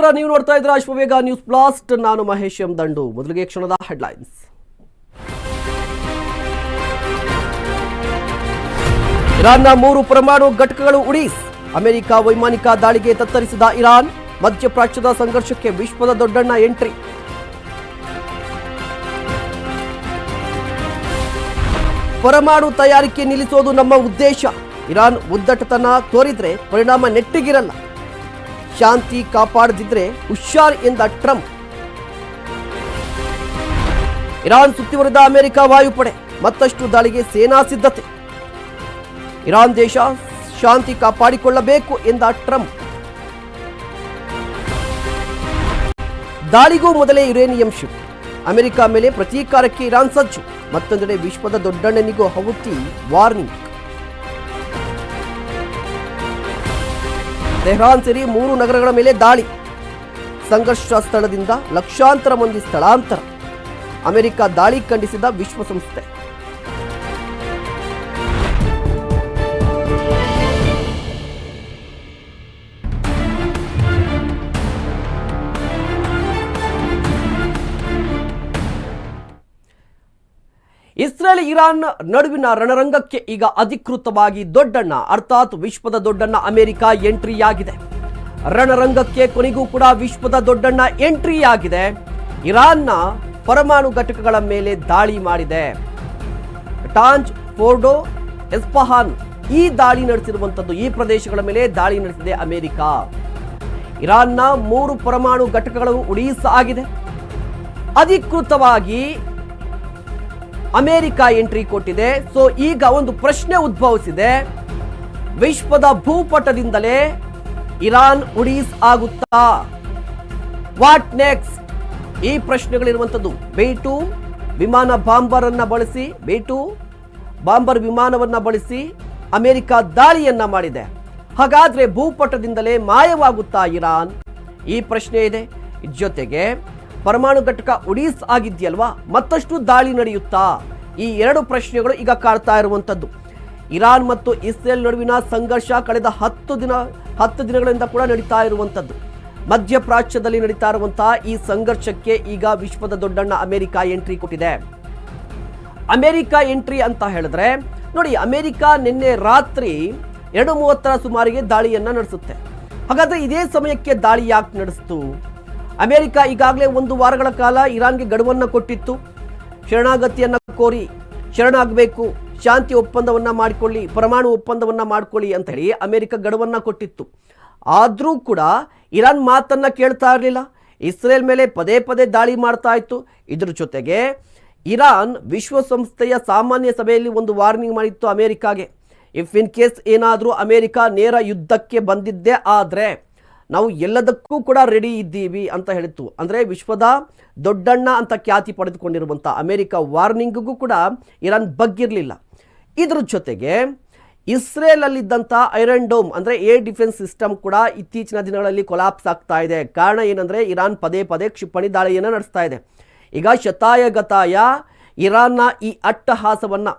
ನಮಸ್ಕಾರ ನೀವು ನೋಡ್ತಾ ಇದ್ರೆ ಅಶ್ವವೇಗ ನ್ಯೂಸ್ ಬ್ಲಾಸ್ಟ್. ನಾನು ಮಹೇಶ್ ಎಂ ದಂಡು. ಮೊದಲಿಗೆ ಕ್ಷಣದ ಹೆಡ್ಲೈನ್ಸ್. ಇರಾನ್ನ ಮೂರು ಪರಮಾಣು ಘಟಕಗಳು ಉಡೀಸ್. ಅಮೆರಿಕ ವೈಮಾನಿಕ ದಾಳಿಗೆ ತತ್ತರಿಸಿದ ಇರಾನ್. ಮಧ್ಯಪ್ರಾಚ್ಯದ ಸಂಘರ್ಷಕ್ಕೆ ವಿಶ್ವದ ದೊಡ್ಡಣ್ಣ ಎಂಟ್ರಿ. ಪರಮಾಣು ತಯಾರಿಕೆ ನಿಲ್ಲಿಸೋದು ನಮ್ಮ ಉದ್ದೇಶ. ಇರಾನ್ ಉದ್ದಟತನ ತೋರಿದ್ರೆ ಪರಿಣಾಮ ನೆಟ್ಟಿಗಿರಲ್ಲ. ಶಾಂತಿ ಕಾಪಾಡದಿದ್ರೆ ಹುಷಾರ್ ಎಂದ ಟ್ರಂಪ್. ಇರಾನ್ ಸುತ್ತಿವರಿದ ಅಮೆರಿಕ ವಾಯುಪಡೆ, ಮತ್ತಷ್ಟು ದಾಳಿಗೆ ಸೇನಾ ಸಿದ್ಧತೆ. ಇರಾನ್ ದೇಶ ಶಾಂತಿ ಕಾಪಾಡಿಕೊಳ್ಳಬೇಕು ಎಂದ ಟ್ರಂಪ್. ದಾಳಿಗೂ ಮೊದಲೇ ಯುರೇನಿಯಂ ಶಿಪ್ ಅಮೆರಿಕ ಮೇಲೆ ಪ್ರತೀಕಾರಕ್ಕೆ ಇರಾನ್ ಸಜ್ಜು. ಮತ್ತೊಂದೆಡೆ ವಿಶ್ವದ ದೊಡ್ಡಣ್ಣನಿಗೂ ಹವುತಿ ವಾರ್ನಿಂಗ್. ತೆಹರಾನ್ ಸೇರಿ ಮೂರು ನಗರಗಳ ಮೇಲೆ ದಾಳಿ. ಸಂಘರ್ಷ ಸ್ಥಳದಿಂದ ಲಕ್ಷಾಂತರ ಮಂದಿ ಸ್ಥಳಾಂತರ. ಅಮೆರಿಕ ದಾಳಿ ಖಂಡಿಸಿದ ವಿಶ್ವಸಂಸ್ಥೆ. ಇಸ್ರೇಲ್ ಇರಾನ್ ನಡುವಿನ ರಣರಂಗಕ್ಕೆ ಈಗ ಅಧಿಕೃತವಾಗಿ ದೊಡ್ಡಣ್ಣ, ಅರ್ಥಾತ್ ವಿಶ್ವದ ದೊಡ್ಡಣ್ಣ ಅಮೆರಿಕ ಎಂಟ್ರಿಯಾಗಿದೆ. ರಣರಂಗಕ್ಕೆ ಕೊನೆಗೂ ಕೂಡ ವಿಶ್ವದ ದೊಡ್ಡಣ್ಣ ಎಂಟ್ರಿಯಾಗಿದೆ. ಇರಾನ್ನ ಪರಮಾಣು ಘಟಕಗಳ ಮೇಲೆ ದಾಳಿ ಮಾಡಿದೆ. ಟಾಂಜ್, ಫೋರ್ಡೋ, ಎಸ್ಪಹಾನ್ ಈ ದಾಳಿ ನಡೆಸಿರುವಂಥದ್ದು ಈ ಪ್ರದೇಶಗಳ ಮೇಲೆ ದಾಳಿ ನಡೆಸಿದೆ ಅಮೆರಿಕ. ಇರಾನ್ನ ಮೂರು ಪರಮಾಣು ಘಟಕಗಳು ಉಡೀಸ್ ಆಗಿದೆ ಅಧಿಕೃತವಾಗಿ ಅಮೆರಿಕ ಎಂಟ್ರಿ ಕೊಟ್ಟಿದೆ. ಸೊ ಈಗ ಒಂದು ಪ್ರಶ್ನೆ ಉದ್ಭವಿಸಿದೆ. ವಿಶ್ವದ ಭೂಪಟದಿಂದಲೇ ಇರಾನ್ ಉಡೀಸ್ ಆಗುತ್ತಾ? ವಾಟ್ ನೆಕ್ಸ್ಟ್ ಈ ಪ್ರಶ್ನೆಗಳಿರುವಂಥದ್ದು. ಬೇಟು ವಿಮಾನ ಬಾಂಬರ್ ಅನ್ನ ಬಳಸಿ ಬೇಟು ಬಾಂಬರ್ ವಿಮಾನವನ್ನ ಬಳಸಿ ಅಮೆರಿಕ ದಾಳಿಯನ್ನ ಮಾಡಿದೆ. ಹಾಗಾದ್ರೆ ಭೂಪಟದಿಂದಲೇ ಮಾಯವಾಗುತ್ತಾ ಇರಾನ್? ಈ ಪ್ರಶ್ನೆ ಇದೆ. ಜೊತೆಗೆ ಪರಮಾಣು ಘಟಕ ಉಡೀಸ್ ಆಗಿದೆಯಲ್ವಾ? ಮತ್ತಷ್ಟು ದಾಳಿ ನಡೆಯುತ್ತಾ? ಈ ಎರಡು ಪ್ರಶ್ನೆಗಳು ಈಗ ಕಾಡ್ತಾ ಇರುವಂಥದ್ದು. ಇರಾನ್ ಮತ್ತು ಇಸ್ರೇಲ್ ನಡುವಿನ ಸಂಘರ್ಷ ಕಳೆದ ಹತ್ತು ದಿನ, ಹತ್ತು ದಿನಗಳಿಂದ ಕೂಡ ನಡೀತಾ ಇರುವಂಥದ್ದು. ಮಧ್ಯಪ್ರಾಚ್ಯದಲ್ಲಿ ನಡೀತಾ ಇರುವಂತಹ ಈ ಸಂಘರ್ಷಕ್ಕೆ ಈಗ ವಿಶ್ವದ ದೊಡ್ಡಣ್ಣ ಅಮೆರಿಕ ಎಂಟ್ರಿ ಕೊಟ್ಟಿದೆ. ಅಮೆರಿಕ ಎಂಟ್ರಿ ಅಂತ ಹೇಳಿದ್ರೆ, ನೋಡಿ, ಅಮೆರಿಕ ನಿನ್ನೆ ರಾತ್ರಿ ಎರಡು ಮೂವತ್ತರ ಸುಮಾರಿಗೆ ದಾಳಿಯನ್ನ ನಡೆಸುತ್ತೆ. ಹಾಗಾದ್ರೆ ಇದೇ ಸಮಯಕ್ಕೆ ದಾಳಿ ಯಾಕೆ ನಡೆಸ್ತು? ಅಮೆರಿಕ ಈಗಾಗಲೇ ಒಂದು ವಾರಗಳ ಕಾಲ ಇರಾನ್ಗೆ ಗಡುವನ್ನು ಕೊಟ್ಟಿತ್ತು. ಶರಣಾಗತಿಯನ್ನು ಕೋರಿ ಶರಣಾಗಬೇಕು, ಶಾಂತಿ ಒಪ್ಪಂದವನ್ನು ಮಾಡಿಕೊಳ್ಳಿ, ಪರಮಾಣು ಒಪ್ಪಂದವನ್ನು ಮಾಡಿಕೊಳ್ಳಿ ಅಂತ ಹೇಳಿ ಅಮೆರಿಕ ಗಡುವನ್ನು ಕೊಟ್ಟಿತ್ತು. ಆದರೂ ಕೂಡ ಇರಾನ್ ಮಾತನ್ನು ಕೇಳ್ತಾ ಇರಲಿಲ್ಲ. ಇಸ್ರೇಲ್ ಮೇಲೆ ಪದೇ ಪದೇ ದಾಳಿ ಮಾಡ್ತಾ ಇತ್ತು. ಇದ್ರ ಜೊತೆಗೆ ಇರಾನ್ ವಿಶ್ವಸಂಸ್ಥೆಯ ಸಾಮಾನ್ಯ ಸಭೆಯಲ್ಲಿ ಒಂದು ವಾರ್ನಿಂಗ್ ಮಾಡಿತ್ತು ಅಮೆರಿಕಾಗೆ. ಇಫ್ ಇನ್ ಕೇಸ್ ಏನಾದರೂ ಅಮೆರಿಕ ನೇರ ಯುದ್ಧಕ್ಕೆ ಬಂದಿದ್ದೇ ಆದರೆ ನಾವು ಎಲ್ಲದಕ್ಕೂ ಕೂಡ ರೆಡಿ ಇದ್ದೀವಿ ಅಂತ ಹೇಳಿತ್ತು. ಅಂದರೆ ವಿಶ್ವದ ದೊಡ್ಡಣ್ಣ ಅಂತ ಖ್ಯಾತಿ ಪಡೆದುಕೊಂಡಿರುವಂಥ ಅಮೆರಿಕ ವಾರ್ನಿಂಗ್ಗೂ ಕೂಡ ಇರಾನ್ ಬಗ್ಗಿರಲಿಲ್ಲ. ಇದ್ರ ಜೊತೆಗೆ ಇಸ್ರೇಲಲ್ಲಿದ್ದಂಥ ಐರನ್ ಡೋಮ್ ಅಂದರೆ ಏರ್ ಡಿಫೆನ್ಸ್ ಸಿಸ್ಟಮ್ ಕೂಡ ಇತ್ತೀಚಿನ ದಿನಗಳಲ್ಲಿ ಕೊಲಾಪ್ಸ್ ಆಗ್ತಾ ಇದೆ. ಕಾರಣ ಏನಂದರೆ ಇರಾನ್ ಪದೇ ಪದೇ ಕ್ಷಿಪಣಿ ದಾಳಿಯನ್ನು ನಡೆಸ್ತಾ ಇದೆ. ಈಗ ಶತಾಯಗತಾಯ ಇರಾನ್ನ ಈ ಅಟ್ಟಹಾಸವನ್ನು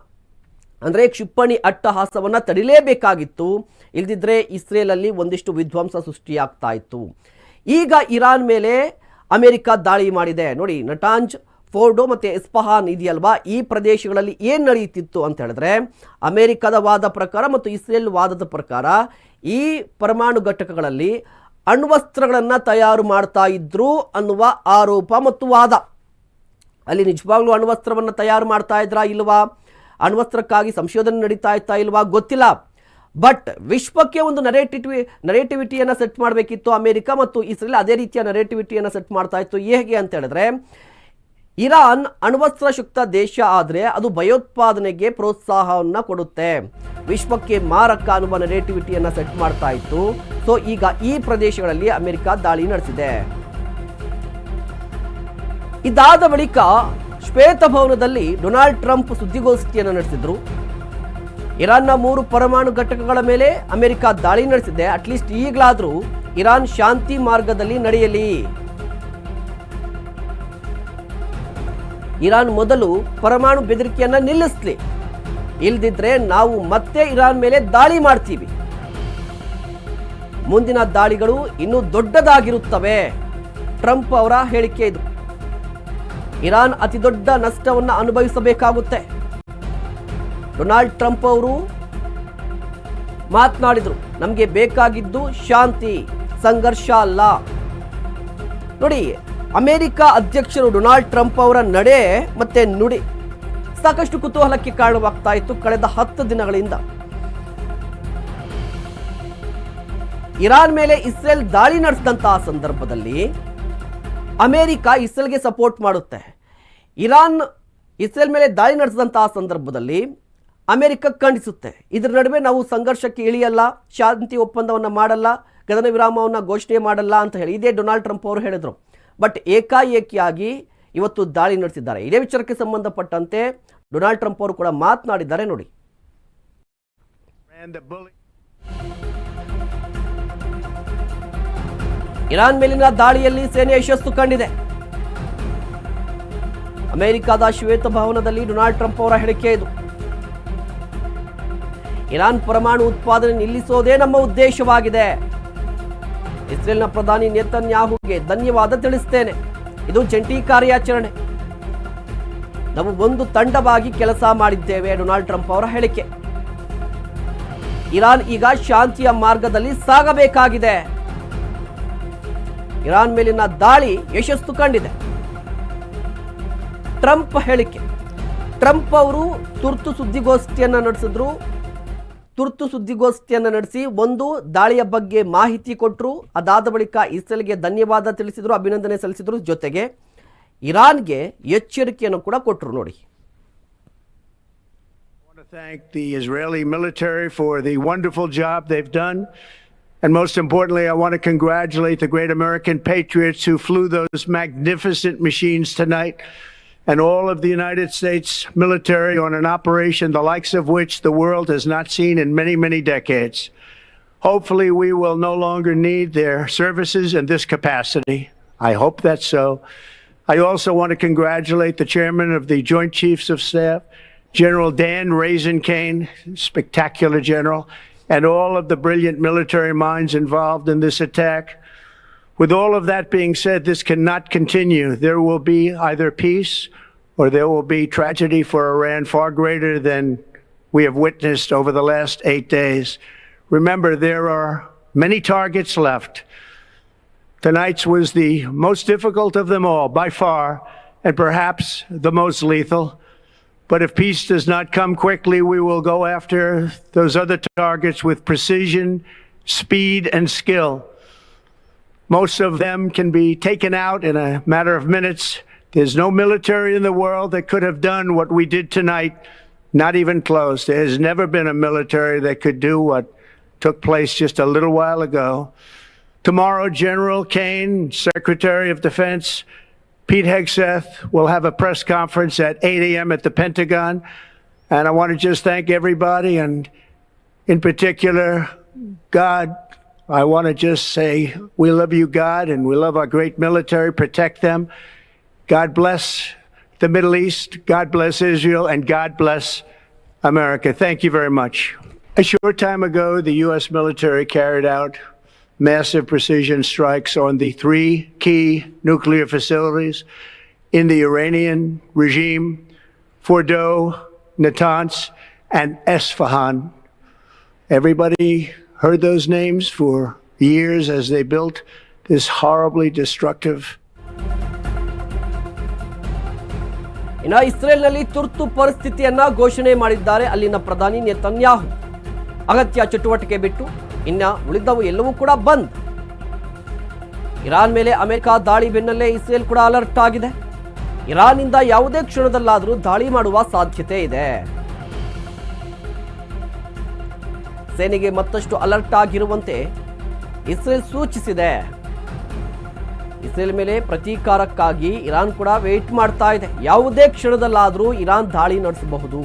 ಅಂದರೆ ಕ್ಷಿಪಣಿ ಅಟ್ಟಹಾಸವನ್ನು ತಡಿಲೇಬೇಕಾಗಿತ್ತು. ಇಲ್ದಿದ್ರೆ ಇಸ್ರೇಲಲ್ಲಿ ಒಂದಿಷ್ಟು ವಿಧ್ವಂಸ ಸೃಷ್ಟಿಯಾಗ್ತಾ ಇತ್ತು. ಈಗ ಇರಾನ್ ಮೇಲೆ ಅಮೆರಿಕ ದಾಳಿ ಮಾಡಿದೆ. ನೋಡಿ, ನಟಾಂಜ್, ಫೋರ್ಡೋ ಮತ್ತು ಎಸ್ಪಹಾನ್ ಇದೆಯಲ್ವಾ? ಈ ಪ್ರದೇಶಗಳಲ್ಲಿ ಏನು ನಡೆಯುತ್ತಿತ್ತು ಅಂತ ಹೇಳಿದ್ರೆ, ಅಮೆರಿಕದ ವಾದ ಪ್ರಕಾರ ಮತ್ತು ಇಸ್ರೇಲ್ ವಾದದ ಪ್ರಕಾರ ಈ ಪರಮಾಣು ಘಟಕಗಳಲ್ಲಿ ಅಣ್ವಸ್ತ್ರಗಳನ್ನು ತಯಾರು ಮಾಡ್ತಾ ಇದ್ರು ಅನ್ನುವ ಆರೋಪ ಮತ್ತು ವಾದ. ಅಲ್ಲಿ ನಿಜವಾಗ್ಲೂ ಅಣ್ವಸ್ತ್ರವನ್ನು ತಯಾರು ಮಾಡ್ತಾ ಇದ್ರಾ ಇಲ್ವಾ? ಅಣ್ವಸ್ತ್ರಕ್ಕಾಗಿ ಸಂಶೋಧನೆ ನಡೀತಾ ಇತ್ತಾ ಇಲ್ವಾ? ಗೊತ್ತಿಲ್ಲ. ಬಟ್ ವಿಶ್ವಕ್ಕೆ ಒಂದು ನರೇಟಿವಿ ನರೇಟಿವಿಟಿಯನ್ನು ಸೆಟ್ ಮಾಡಬೇಕಿತ್ತು ಅಮೆರಿಕ ಮತ್ತು ಇಸ್ರೇಲ್ ಅದೇ ರೀತಿಯ ನರೇಟಿವಿಟಿಯನ್ನು ಸೆಟ್ ಮಾಡ್ತಾ ಇತ್ತು. ಹೇಗೆ ಅಂತ ಹೇಳಿದ್ರೆ, ಇರಾನ್ ಅಣ್ವಸ್ತ್ರ ಶುಕ್ತ ದೇಶ ಆದರೆ ಅದು ಭಯೋತ್ಪಾದನೆಗೆ ಪ್ರೋತ್ಸಾಹವನ್ನು ಕೊಡುತ್ತೆ. ವಿಶ್ವಕ್ಕೆ ಮಾರಕ ಅನ್ನುವ ನರೇಟಿವಿಟಿಯನ್ನು ಸೆಟ್ ಮಾಡ್ತಾ ಇತ್ತು. ಸೊ ಈಗ ಈ ಪ್ರದೇಶಗಳಲ್ಲಿ ಅಮೆರಿಕ ದಾಳಿ ನಡೆಸಿದೆ. ಇದಾದ ಬಳಿಕ ಶ್ವೇತಭವನದಲ್ಲಿ ಡೊನಾಲ್ಡ್ ಟ್ರಂಪ್ ಸುದ್ದಿಗೋಷ್ಠಿಯನ್ನು ನಡೆಸಿದ್ರು. ಇರಾನ್ನ ಮೂರು ಪರಮಾಣು ಘಟಕಗಳ ಮೇಲೆ ಅಮೆರಿಕ ದಾಳಿ ನಡೆಸಿದೆ. ಅಟ್ಲೀಸ್ಟ್ ಈಗಲಾದರೂ ಇರಾನ್ ಶಾಂತಿ ಮಾರ್ಗದಲ್ಲಿ ನಡೆಯಲಿ. ಇರಾನ್ ಮೊದಲು ಪರಮಾಣು ಬೆದರಿಕೆಯನ್ನ ನಿಲ್ಲಿಸಲಿ. ಇಲ್ದಿದ್ರೆ ನಾವು ಮತ್ತೆ ಇರಾನ್ ಮೇಲೆ ದಾಳಿ ಮಾಡ್ತೀವಿ. ಮುಂದಿನ ದಾಳಿಗಳು ಇನ್ನೂ ದೊಡ್ಡದಾಗಿರುತ್ತವೆ. ಟ್ರಂಪ್ ಅವರ ಹೇಳಿಕೆ ಇದು. ಇರಾನ್ ಅತಿ ದೊಡ್ಡ ನಷ್ಟವನ್ನು ಅನುಭವಿಸಬೇಕಾಗುತ್ತೆ. ಡೊನಾಲ್ಡ್ ಟ್ರಂಪ್ ಅವರು ಮಾತನಾಡಿದರು, ನಮಗೆ ಬೇಕಾಗಿದ್ದು ಶಾಂತಿ, ಸಂಘರ್ಷ ಅಲ್ಲ. ನೋಡಿ, ಅಮೆರಿಕ ಅಧ್ಯಕ್ಷರು ಡೊನಾಲ್ಡ್ ಟ್ರಂಪ್ ಅವರ ನಡೆ ಮತ್ತೆ ನುಡಿ ಸಾಕಷ್ಟು ಕುತೂಹಲಕ್ಕೆ ಕಾರಣವಾಗ್ತಾ ಇತ್ತು ಕಳೆದ ಹತ್ತು ದಿನಗಳಿಂದ. ಇರಾನ್ ಮೇಲೆ ಇಸ್ರೇಲ್ ದಾಳಿ ನಡೆಸಿದಂತಹ ಸಂದರ್ಭದಲ್ಲಿ ಅಮೆರಿಕ ಇಸ್ರೇಲ್ಗೆ ಸಪೋರ್ಟ್ ಮಾಡುತ್ತೆ. ಇರಾನ್ ಇಸ್ರೇಲ್ ಮೇಲೆ ದಾಳಿ ನಡೆಸಿದಂತಹ ಸಂದರ್ಭದಲ್ಲಿ ಅಮೆರಿಕ ಖಂಡಿಸುತ್ತೆ. ಇದರ ನಡುವೆ ನಾವು ಸಂಘರ್ಷಕ್ಕೆ ಇಳಿಯಲ್ಲ ಶಾಂತಿ ಒಪ್ಪಂದವನ್ನು ಮಾಡಲ್ಲ ಗದನ ವಿರಾಮವನ್ನು ಘೋಷಣೆ ಮಾಡಲ್ಲ ಅಂತ ಹೇಳಿ ಇದೇ ಡೊನಾಲ್ಡ್ ಟ್ರಂಪ್ ಅವರು ಹೇಳಿದರು. ಬಟ್ ಏಕಾಏಕಿಯಾಗಿ ಇವತ್ತು ದಾಳಿ ನಡೆಸಿದ್ದಾರೆ. ಇದೇ ವಿಚಾರಕ್ಕೆ ಸಂಬಂಧಪಟ್ಟಂತೆ ಡೊನಾಲ್ಡ್ ಟ್ರಂಪ್ ಅವರು ಕೂಡ ಮಾತನಾಡಿದ್ದಾರೆ ನೋಡಿ. ಇರಾನ್ ಮೇಲಿನ ದಾಳಿಯಲ್ಲಿ ಸೇನೆ ಯಶಸ್ಸು ಕಂಡಿದೆ. ಅಮೆರಿಕದ ಶ್ವೇತ ಭವನದಲ್ಲಿ ಡೊನಾಲ್ಡ್ ಟ್ರಂಪ್ ಅವರ ಹೇಳಿಕೆ ಇದು. ಇರಾನ್ ಪರಮಾಣು ಉತ್ಪಾದನೆ ನಿಲ್ಲಿಸೋದೇ ನಮ್ಮ ಉದ್ದೇಶವಾಗಿದೆ. ಇಸ್ರೇಲ್ನ ಪ್ರಧಾನಿ ನೇತನ್ಯಾಹುಗೆ ಧನ್ಯವಾದ ತಿಳಿಸ್ತೇನೆ. ಇದು ಜಂಟಿ ಕಾರ್ಯಾಚರಣೆ. ನಾವು ಒಂದು ತಂಡವಾಗಿ ಕೆಲಸ ಮಾಡಿದ್ದೇವೆ, ಡೊನಾಲ್ಡ್ ಟ್ರಂಪ್ ಅವರ ಹೇಳಿಕೆ. ಇರಾನ್ ಈಗ ಶಾಂತಿಯ ಮಾರ್ಗದಲ್ಲಿ ಸಾಗಬೇಕಾಗಿದೆ. ಇರಾನ್ ಮೇಲಿನ ದಾಳಿ ಯಶಸ್ಸು ಕಂಡಿದೆ. ಟ್ರಂಪ್ ಹೇಳಿಕೆ. ಟ್ರಂಪ್ ಅವರು ತುರ್ತು ಸುದ್ದಿಗೋಷ್ಠಿಯನ್ನ ನಡೆಸಿದ್ರು. ತುರ್ತು ಸುದ್ದಿಗೋಷ್ಠಿಯನ್ನು ನಡೆಸಿ ಒಂದು ದಾಳಿಯ ಬಗ್ಗೆ ಮಾಹಿತಿ ಕೊಟ್ಟರು ಅದಾದ ಬಳಿಕ ಇಸ್ರೇಲ್ಗೆ ಧನ್ಯವಾದ ತಿಳಿಸಿದರು ಅಭಿನಂದನೆ ಸಲ್ಲಿಸಿದರು ಜೊತೆಗೆ ಇರಾನ್ಗೆ ಎಚ್ಚರಿಕೆಯನ್ನು ಕೂಡ ಕೊಟ್ಟರು ನೋಡಿ thank the Israeli military for the wonderful job they've done. And most importantly, I want to congratulate the great American patriots who flew those magnificent machines tonight and all of the United States military on an operation the likes of which the world has not seen in many, many decades. Hopefully, we will no longer need their services in this capacity. I hope that's so. I also want to congratulate the chairman of the Joint Chiefs of Staff, General Dan Raisin Kane, spectacular general, and all of the brilliant military minds involved in this attack. With all of that being said, this cannot continue. There will be either peace or there will be tragedy for Iran far greater than we have witnessed over the last eight days. Remember, there are many targets left. Tonight's was the most difficult of them all by far, and perhaps the most lethal. But if peace does not come quickly, we will go after those other targets with precision, speed, and skill. Most of them can be taken out in a matter of minutes. There's no military in the world that could have done what we did tonight, not even close. There has never been a military that could do what took place just a little while ago. Tomorrow, General Kane, Secretary of Defense, Pete Hegseth will have a press conference at 8 a.m. at the Pentagon. And I want to just thank everybody, and in particular, God. I want to just say, we love you, God, and we love our great military. Protect them. God bless the Middle East. God bless Israel, and God bless America. Thank you very much. A short time ago, the U.S. military carried out massive precision strikes on the three key nuclear facilities in the Iranian regime Fordow, Natanz, and Esfahan. Everybody heard those names for years as they built this horribly destructive ಇನ್ನು ಇಸ್ರೇಲ್ನಲ್ಲಿ ತುರ್ತು ಪರಿಸ್ಥಿತಿಯನ್ನ ಘೋಷಣೆ ಮಾಡಿದ್ದಾರೆ ಅಲ್ಲಿನ ಪ್ರಧಾನಿ Netanyahu. ಅಗತ್ಯ ಚಟುವಟಿಕೆ ಬಿಟ್ಟು ಇನ್ನ ಉಳಿದವು ಎಲ್ಲವೂ ಕೂಡ ಬಂದ್. ಇರಾನ್ ಮೇಲೆ ಅಮೆರಿಕ ದಾಳಿ ಬೆನ್ನಲ್ಲೇ ಇಸ್ರೇಲ್ ಕೂಡ ಅಲರ್ಟ್ ಆಗಿದೆ. ಇರಾನ್ನಿಂದ ಯಾವುದೇ ಕ್ಷಣದಲ್ಲಾದರೂ ದಾಳಿ ಮಾಡುವ ಸಾಧ್ಯತೆ ಇದೆ. ಸೇನೆಗೆ ಮತ್ತಷ್ಟು ಅಲರ್ಟ್ ಆಗಿರುವಂತೆ ಇಸ್ರೇಲ್ ಸೂಚಿಸಿದೆ. ಇಸ್ರೇಲ್ ಮೇಲೆ ಪ್ರತೀಕಾರಕ್ಕಾಗಿ ಇರಾನ್ ಕೂಡ ವೇಟ್ ಮಾಡ್ತಾ ಇದೆ. ಯಾವುದೇ ಕ್ಷಣದಲ್ಲಾದರೂ ಇರಾನ್ ದಾಳಿ ನಡೆಸಬಹುದು.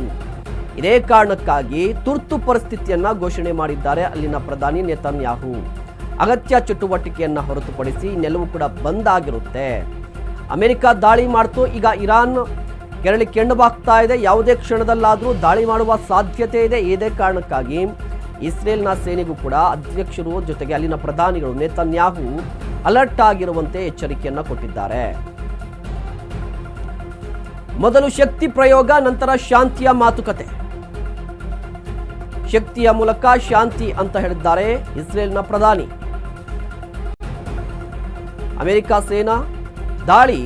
ಇದೇ ಕಾರಣಕ್ಕಾಗಿ ತುರ್ತು ಪರಿಸ್ಥಿತಿಯನ್ನ ಘೋಷಣೆ ಮಾಡಿದ್ದಾರೆ ಅಲ್ಲಿನ ಪ್ರಧಾನಿ ನೇತನ್ಯಾಹು. ಅಗತ್ಯ ಚಟುವಟಿಕೆಯನ್ನು ಹೊರತುಪಡಿಸಿ ನೆಲವು ಕೂಡ ಬಂದ್ ಆಗಿರುತ್ತೆ. ಅಮೆರಿಕ ದಾಳಿ ಮಾಡ್ತು, ಈಗ ಇರಾನ್ ಕೆರಳಿ ಕೆಂಡವಾಗ್ತಾ ಇದೆ. ಯಾವುದೇ ಕ್ಷಣದಲ್ಲಾದರೂ ದಾಳಿ ಮಾಡುವ ಸಾಧ್ಯತೆ ಇದೆ. ಇದೇ ಕಾರಣಕ್ಕಾಗಿ ಇಸ್ರೇಲ್ನ ಸೇನೆಗೂ ಕೂಡ ಅಧ್ಯಕ್ಷರು ಜೊತೆಗೆ ಅಲ್ಲಿನ ಪ್ರಧಾನಿಗಳು ನೇತನ್ಯಾಹು ಅಲರ್ಟ್ ಆಗಿರುವಂತೆ ಎಚ್ಚರಿಕೆಯನ್ನು ಕೊಟ್ಟಿದ್ದಾರೆ. ಮೊದಲು ಶಕ್ತಿ ಪ್ರಯೋಗ, ನಂತರ ಶಾಂತಿಯ ಮಾತುಕತೆ. ಶಕ್ತಿಯ ಮೂಲಕ ಶಾಂತಿ ಅಂತ ಹೇಳಿದ್ದಾರೆ ಇಸ್ರೇಲ್ನ ಪ್ರಧಾನಿ. ಅಮೆರಿಕ ಸೇನಾ ದಾಳಿ.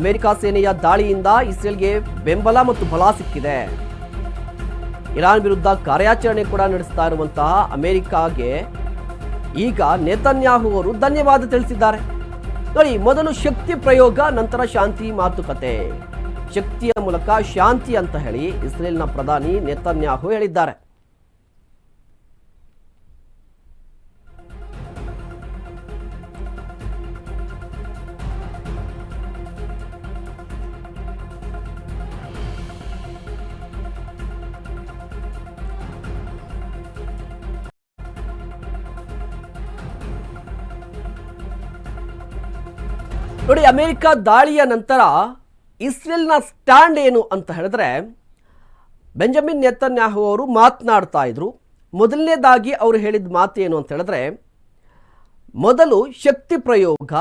ಅಮೆರಿಕ ಸೇನೆಯ ದಾಳಿಯಿಂದ ಇಸ್ರೇಲ್ಗೆ ಬೆಂಬಲ ಮತ್ತು ಬಲ ಸಿಕ್ಕಿದೆ. ಇರಾನ್ ವಿರುದ್ಧ ಕಾರ್ಯಾಚರಣೆ ಕೂಡ ನಡೆಸ್ತಾ ಇರುವಂತಹ ಅಮೆರಿಕಾಗೆ ಈಗ ನೇತನ್ಯಾಹು ಅವರು ಧನ್ಯವಾದ ತಿಳಿಸಿದ್ದಾರೆ. ನೋಡಿ, ಮೊದಲು ಶಕ್ತಿ ಪ್ರಯೋಗ, ನಂತರ ಶಾಂತಿ ಮಾತುಕತೆ. ಶಕ್ತಿಯ ಮೂಲಕ ಶಾಂತಿ ಅಂತ ಹೇಳಿ ಇಸ್ರೇಲ್ನ ಪ್ರಧಾನಿ ನೇತನ್ಯಾಹು ಹೇಳಿದ್ದಾರೆ. ನೋಡಿ ಅಮೆರಿಕ ದಾಳಿಯ ನಂತರ ಇಸ್ರೇಲ್ನ ಸ್ಟ್ಯಾಂಡ್ ಏನು ಅಂತ ಹೇಳಿದ್ರೆ ಬೆಂಜಮಿನ್ ನೆತನ್ಯಾಹು ಅವರು ಮಾತನಾಡ್ತಾ ಇದ್ರು. ಮೊದಲನೇದಾಗಿ ಅವರು ಹೇಳಿದ ಮಾತು ಏನು ಅಂತ ಹೇಳಿದ್ರೆ ಮೊದಲು ಶಕ್ತಿ ಪ್ರಯೋಗ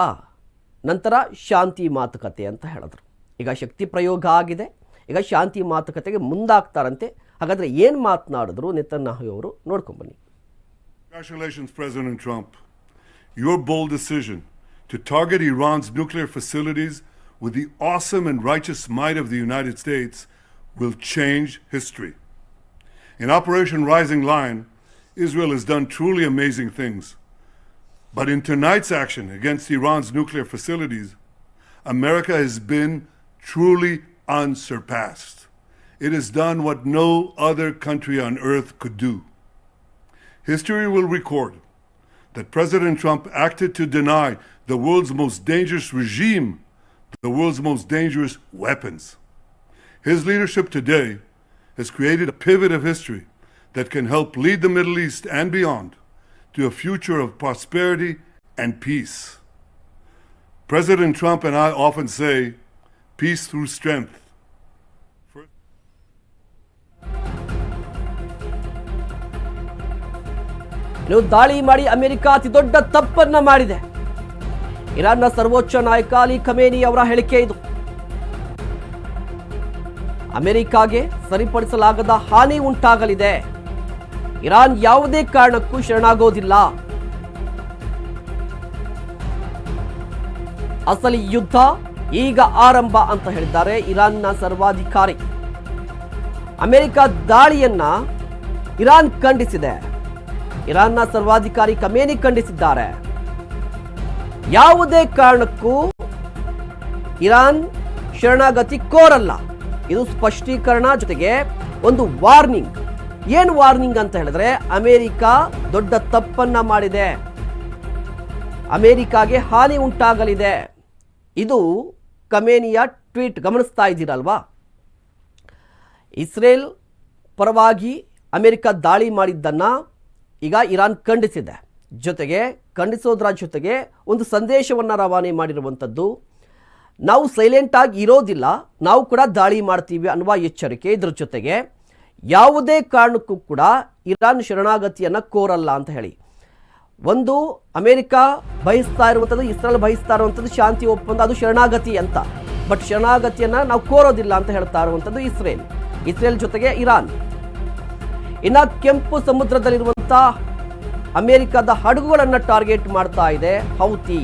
ನಂತರ ಶಾಂತಿ ಮಾತುಕತೆ ಅಂತ ಹೇಳಿದ್ರು. ಈಗ ಶಕ್ತಿ ಪ್ರಯೋಗ ಆಗಿದೆ ಈಗ ಶಾಂತಿ ಮಾತುಕತೆಗೆ ಮುಂದಾಗ್ತಾರಂತೆ. ಹಾಗಾದರೆ ಏನು ಮಾತನಾಡಿದ್ರು ನೆತನ್ಯಾಹು ಅವರು? ನೋಡ್ಕೊಂಬನ್ನಿ Congratulations, President Trump. Your bold to target Iran's nuclear facilities with the awesome and righteous might of the United States will change history. In Operation Rising Lion, Israel has done truly amazing things. But in tonight's action against Iran's nuclear facilities, America has been truly unsurpassed. It has done what no other country on earth could do. History will record that President Trump acted to deny the world's most dangerous regime the world's most dangerous weapons. His leadership today has created a pivot of history that can help lead the Middle East and beyond to a future of prosperity and peace. President Trump and I often say, peace through strength. ಇನ್ನು ದಾಳಿ ಮಾಡಿ America ಅತಿ ದೊಡ್ಡ ತಪ್ಪನ್ನ ಮಾಡಿದೆ ಇರಾನ್ನ ಸರ್ವೋಚ್ಚ ನಾಯಕ ಅಲಿ ಖಮೇನಿ ಅವರ ಹೇಳಿಕೆ ಇದು. ಅಮೆರಿಕಾಗೆ ಸರಿಪಡಿಸಲಾಗದ ಹಾನಿ ಉಂಟಾಗಲಿದೆ. ಇರಾನ್ ಯಾವುದೇ ಕಾರಣಕ್ಕೂ ಶರಣಾಗೋದಿಲ್ಲ. ಅಸಲಿ ಯುದ್ಧ ಈಗ ಆರಂಭ ಅಂತ ಹೇಳಿದ್ದಾರೆ ಇರಾನ್ನ ಸರ್ವಾಧಿಕಾರಿ. ಅಮೆರಿಕ ದಾಳಿಯನ್ನ ಇರಾನ್ ಖಂಡಿಸಿದೆ. ಇರಾನ್ನ ಸರ್ವಾಧಿಕಾರಿ ಕಮೇನಿ ಖಂಡಿಸಿದ್ದಾರೆ. ಯಾವುದೇ ಕಾರಣಕ್ಕೂ ಇರಾನ್ ಶರಣಾಗತಿ ಕೋರಲ್ಲ. ಇದು ಸ್ಪಷ್ಟೀಕರಣ ಜೊತೆಗೆ ಒಂದು ವಾರ್ನಿಂಗ್. ಏನು ವಾರ್ನಿಂಗ್ ಅಂತ ಹೇಳಿದ್ರೆ ಅಮೆರಿಕ ದೊಡ್ಡ ತಪ್ಪನ್ನ ಮಾಡಿದೆ. ಅಮೆರಿಕಾಗೆ ಹಾನಿ ಉಂಟಾಗಲಿದೆ. ಇದು ಕಮೇನಿಯ ಟ್ವೀಟ್ ಗಮನಿಸ್ತಾ ಇದ್ದೀರಲ್ವಾ? ಇಸ್ರೇಲ್ ಪರವಾಗಿ ಅಮೆರಿಕ ದಾಳಿ ಮಾಡಿದ್ದನ್ನು ಈಗ ಇರಾನ್ ಖಂಡಿಸಿದೆ. ಜೊತೆಗೆ ಖಂಡಿಸೋದ್ರ ಜೊತೆಗೆ ಒಂದು ಸಂದೇಶವನ್ನು ರವಾನೆ ಮಾಡಿರುವಂಥದ್ದು, ನಾವು ಸೈಲೆಂಟಾಗಿ ಇರೋದಿಲ್ಲ, ನಾವು ಕೂಡ ದಾಳಿ ಮಾಡ್ತೀವಿ ಅನ್ನುವ ಎಚ್ಚರಿಕೆ ಇದ್ರ ಜೊತೆಗೆ ಯಾವುದೇ ಕಾರಣಕ್ಕೂ ಕೂಡ ಇರಾನ್ ಶರಣಾಗತಿಯನ್ನು ಕೋರಲ್ಲ ಅಂತ ಹೇಳಿ. ಒಂದು, ಅಮೆರಿಕ ಬಯಸ್ತಾ ಇರುವಂಥದ್ದು ಇಸ್ರೇಲ್ ಬಯಸ್ತಾ ಇರುವಂಥದ್ದು ಶಾಂತಿ ಒಪ್ಪಂದ, ಅದು ಶರಣಾಗತಿ ಅಂತ. ಬಟ್ ಶರಣಾಗತಿಯನ್ನು ನಾವು ಕೋರೋದಿಲ್ಲ ಅಂತ ಹೇಳ್ತಾ ಇರುವಂಥದ್ದು ಇಸ್ರೇಲ್. ಇಸ್ರೇಲ್ ಜೊತೆಗೆ ಇರಾನ್. ಇನ್ನು ಕೆಂಪು ಸಮುದ್ರದಲ್ಲಿರುವಂಥ ಅಮೆರಿಕದ ಹಡಗುಗಳನ್ನು ಟಾರ್ಗೆಟ್ ಮಾಡ್ತಾ ಇದೆ ಹೌತಿ.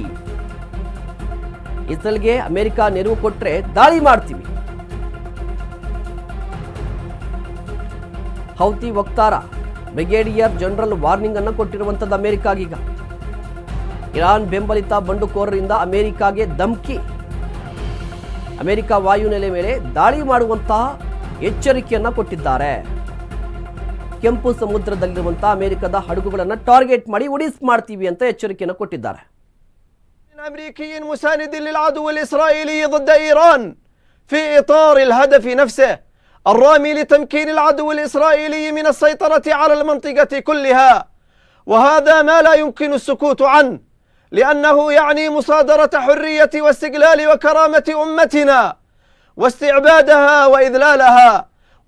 ಇಸ್ರೇಲ್ಗೆ ಅಮೆರಿಕ ನೆರವು ಕೊಟ್ಟರೆ ದಾಳಿ ಮಾಡ್ತೀವಿ. ಹೌತಿ ವಕ್ತಾರ, ಬ್ರಿಗೇಡಿಯರ್ ಜನರಲ್ ವಾರ್ನಿಂಗ್ ಅನ್ನು ಕೊಟ್ಟಿರುವಂಥದ್ದು ಅಮೆರಿಕಾಗೀಗ. ಇರಾನ್ ಬೆಂಬಲಿತ ಬಂಡುಕೋರರಿಂದ ಅಮೆರಿಕಾಗೆ ಧಮ್ಕಿ. ಅಮೆರಿಕ ವಾಯುನೆಲೆ ಮೇಲೆ ದಾಳಿ ಮಾಡುವಂತಹ ಎಚ್ಚರಿಕೆಯನ್ನು ಕೊಟ್ಟಿದ್ದಾರೆ. ಕೆಂಪು ಸಮುದ್ರದಲ್ಲಿರುವಂತಹ ಅಮೆರಿಕದ ಹಡಗುಗಳನ್ನು ಟಾರ್ಗೆಟ್ ಮಾಡಿ ಉಡಿಸ್ ಮಾಡ್ತೀವಿ ಅಂತ ಎಚ್ಚರಿಕೆಯನ್ನು ಕೊಟ್ಟಿದ್ದಾರೆ أمريكي مساند للعدو الإسرائيلي ضد إيران في إطار الهدف نفسه الرامي لتمكين العدو الإسرائيلي من السيطرة على المنطقة كلها وهذا ما لا يمكن السكوت عنه لأنه يعني مصادرة حرية واستقلال وكرامة أمتنا واستعبادها وإذلالها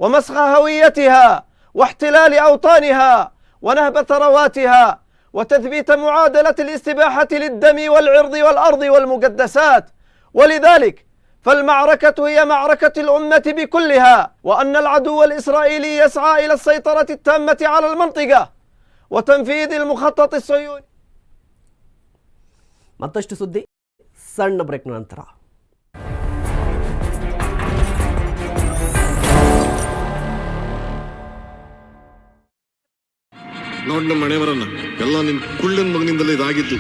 ومسخ هويتها واحتلال اوطانها ونهب ثرواتها وتثبيت معادله الاستباحه للدم والعرض والارض والمقدسات ولذلك فالمعركه هي معركه الامه بكلها وان العدو الاسرائيلي يسعى الى السيطره التامه على المنطقه وتنفيذ المخطط الصهيوني ಮತ್ತಷ್ಟು ಸುದ್ದಿ ಸಣ್ಣ ಬ್ರೇಕ್ನ ನಂತರ ನೋಡ್ ನಮ್ಮ ಮನೆಯವರನ್ನ ಎಲ್ಲ ನಿನ್ ಕುಳ್ಳಿನ ಮಗನಿಂದಲೇ ಇದಾಗಿದ್ದು.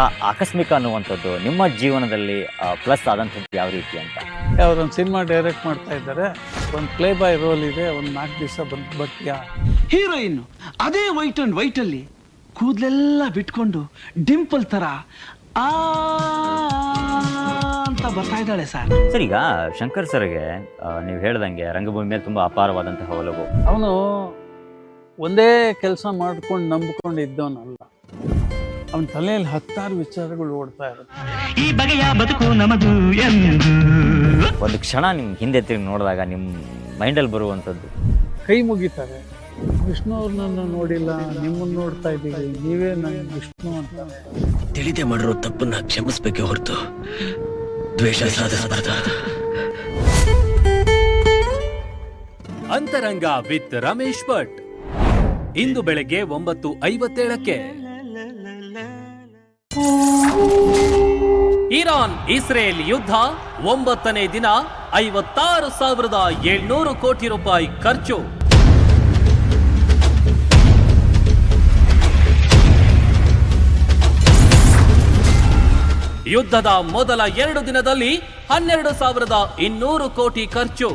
ಆ ಆಕಸ್ಮಿಕ ಅನ್ನುವಂಥದ್ದು ನಿಮ್ಮ ಜೀವನದಲ್ಲಿ ಪ್ಲಸ್ ಆದಂಥದ್ದು ಯಾವ ರೀತಿ ಅಂತ? ಒಂದು ಸಿನಿಮಾ ಡೈರೆಕ್ಟ್ ಮಾಡ್ತಾ ಇದ್ದಾರೆ. ಒಂದು ಪ್ಲೇ ಬಾಯ್ ರೋಲ್ ಇದೆ ಒಂದು ನಾಲ್ಕು ದಿವಸ ಬಂದು ಬಟ್ಟೆಯ ಹೀರೋಯಿನ್ ಅದೇ ವೈಟ್ ಅಂಡ್ ವೈಟ್ ಅಲ್ಲಿ ಕೂದಲೆಲ್ಲ ಬಿಟ್ಕೊಂಡು ಡಿಂಪಲ್ ತರ ಆ ಬರ್ತಾ ಇದ್ದಾಳೆ ಸರ್. ಸರ್ ಈಗ ಶಂಕರ್ ಸರ್ಗೆ ನೀವು ಹೇಳ್ದಂಗೆ ರಂಗಭೂಮಿ ಮೇಲೆ ತುಂಬ ಅಪಾರವಾದಂತಹ ಒಲವು. ಅವನು ಒಂದೇ ಕೆಲಸ ಮಾಡ್ಕೊಂಡು ನಂಬಿಕೊಂಡು ಇದ್ದವನಲ್ಲ ಅವನ ತಲೆಯಲ್ಲಿ ಹತ್ತಾರು ವಿಚಾರಗಳು ಓಡ್ತಾ ಇರುತ್ತೆ ಈ ಬಗೆಯ ಬದುಕು ನಮದು ಎಂದು. ಒಂದು ಕ್ಷಣ ನಿಮ್ ಹಿಂದೆ ತಿರುಗಿ ನೋಡಿದಾಗ ನಿಮ್ಮ ಮೈಂಡಲ್ಲಿ ಬರುವಂಥದ್ದು. ಕೈ ಮುಗಿತಾರೆ. ವಿಷ್ಣು ಅವ್ರನ್ನ ನೋಡಿಲ್ಲ ನಿಮ್ಮನ್ನ ನೋಡ್ತಾ ಇದ್ದೀವಿ ನೀವೇ ನನ್ನ ವಿಷ್ಣು ಅಂತ. ತಿಳಿದೆ ಮಾಡಿರೋ ತಪ್ಪನ್ನ ಕ್ಷಮಿಸ್ಬೇಕೆ ಹೊರತು. ದ್ವೇಷ ಅಂತರಂಗ ವಿತ್ ರಮೇಶ್ ಭಟ್. ಇಂದು ಬೆಳಗ್ಗೆ ಒಂಬತ್ತು ಐವತ್ತೇಳಕ್ಕೆ. ಇರಾನ್ ಇಸ್ರೇಲ್ ಯುದ್ಧ ಒಂಬತ್ತನೇ ದಿನ ಐವತ್ತಾರು ಸಾವಿರದ ಏಳ್ನೂರು ಕೋಟಿ ರೂಪಾಯಿ ಖರ್ಚು. ಯುದ್ಧದ ಮೊದಲ ಎರಡು ದಿನದಲ್ಲಿ ಹನ್ನೆರಡು ಸಾವಿರದ ಇನ್ನೂರು ಕೋಟಿ ಖರ್ಚು.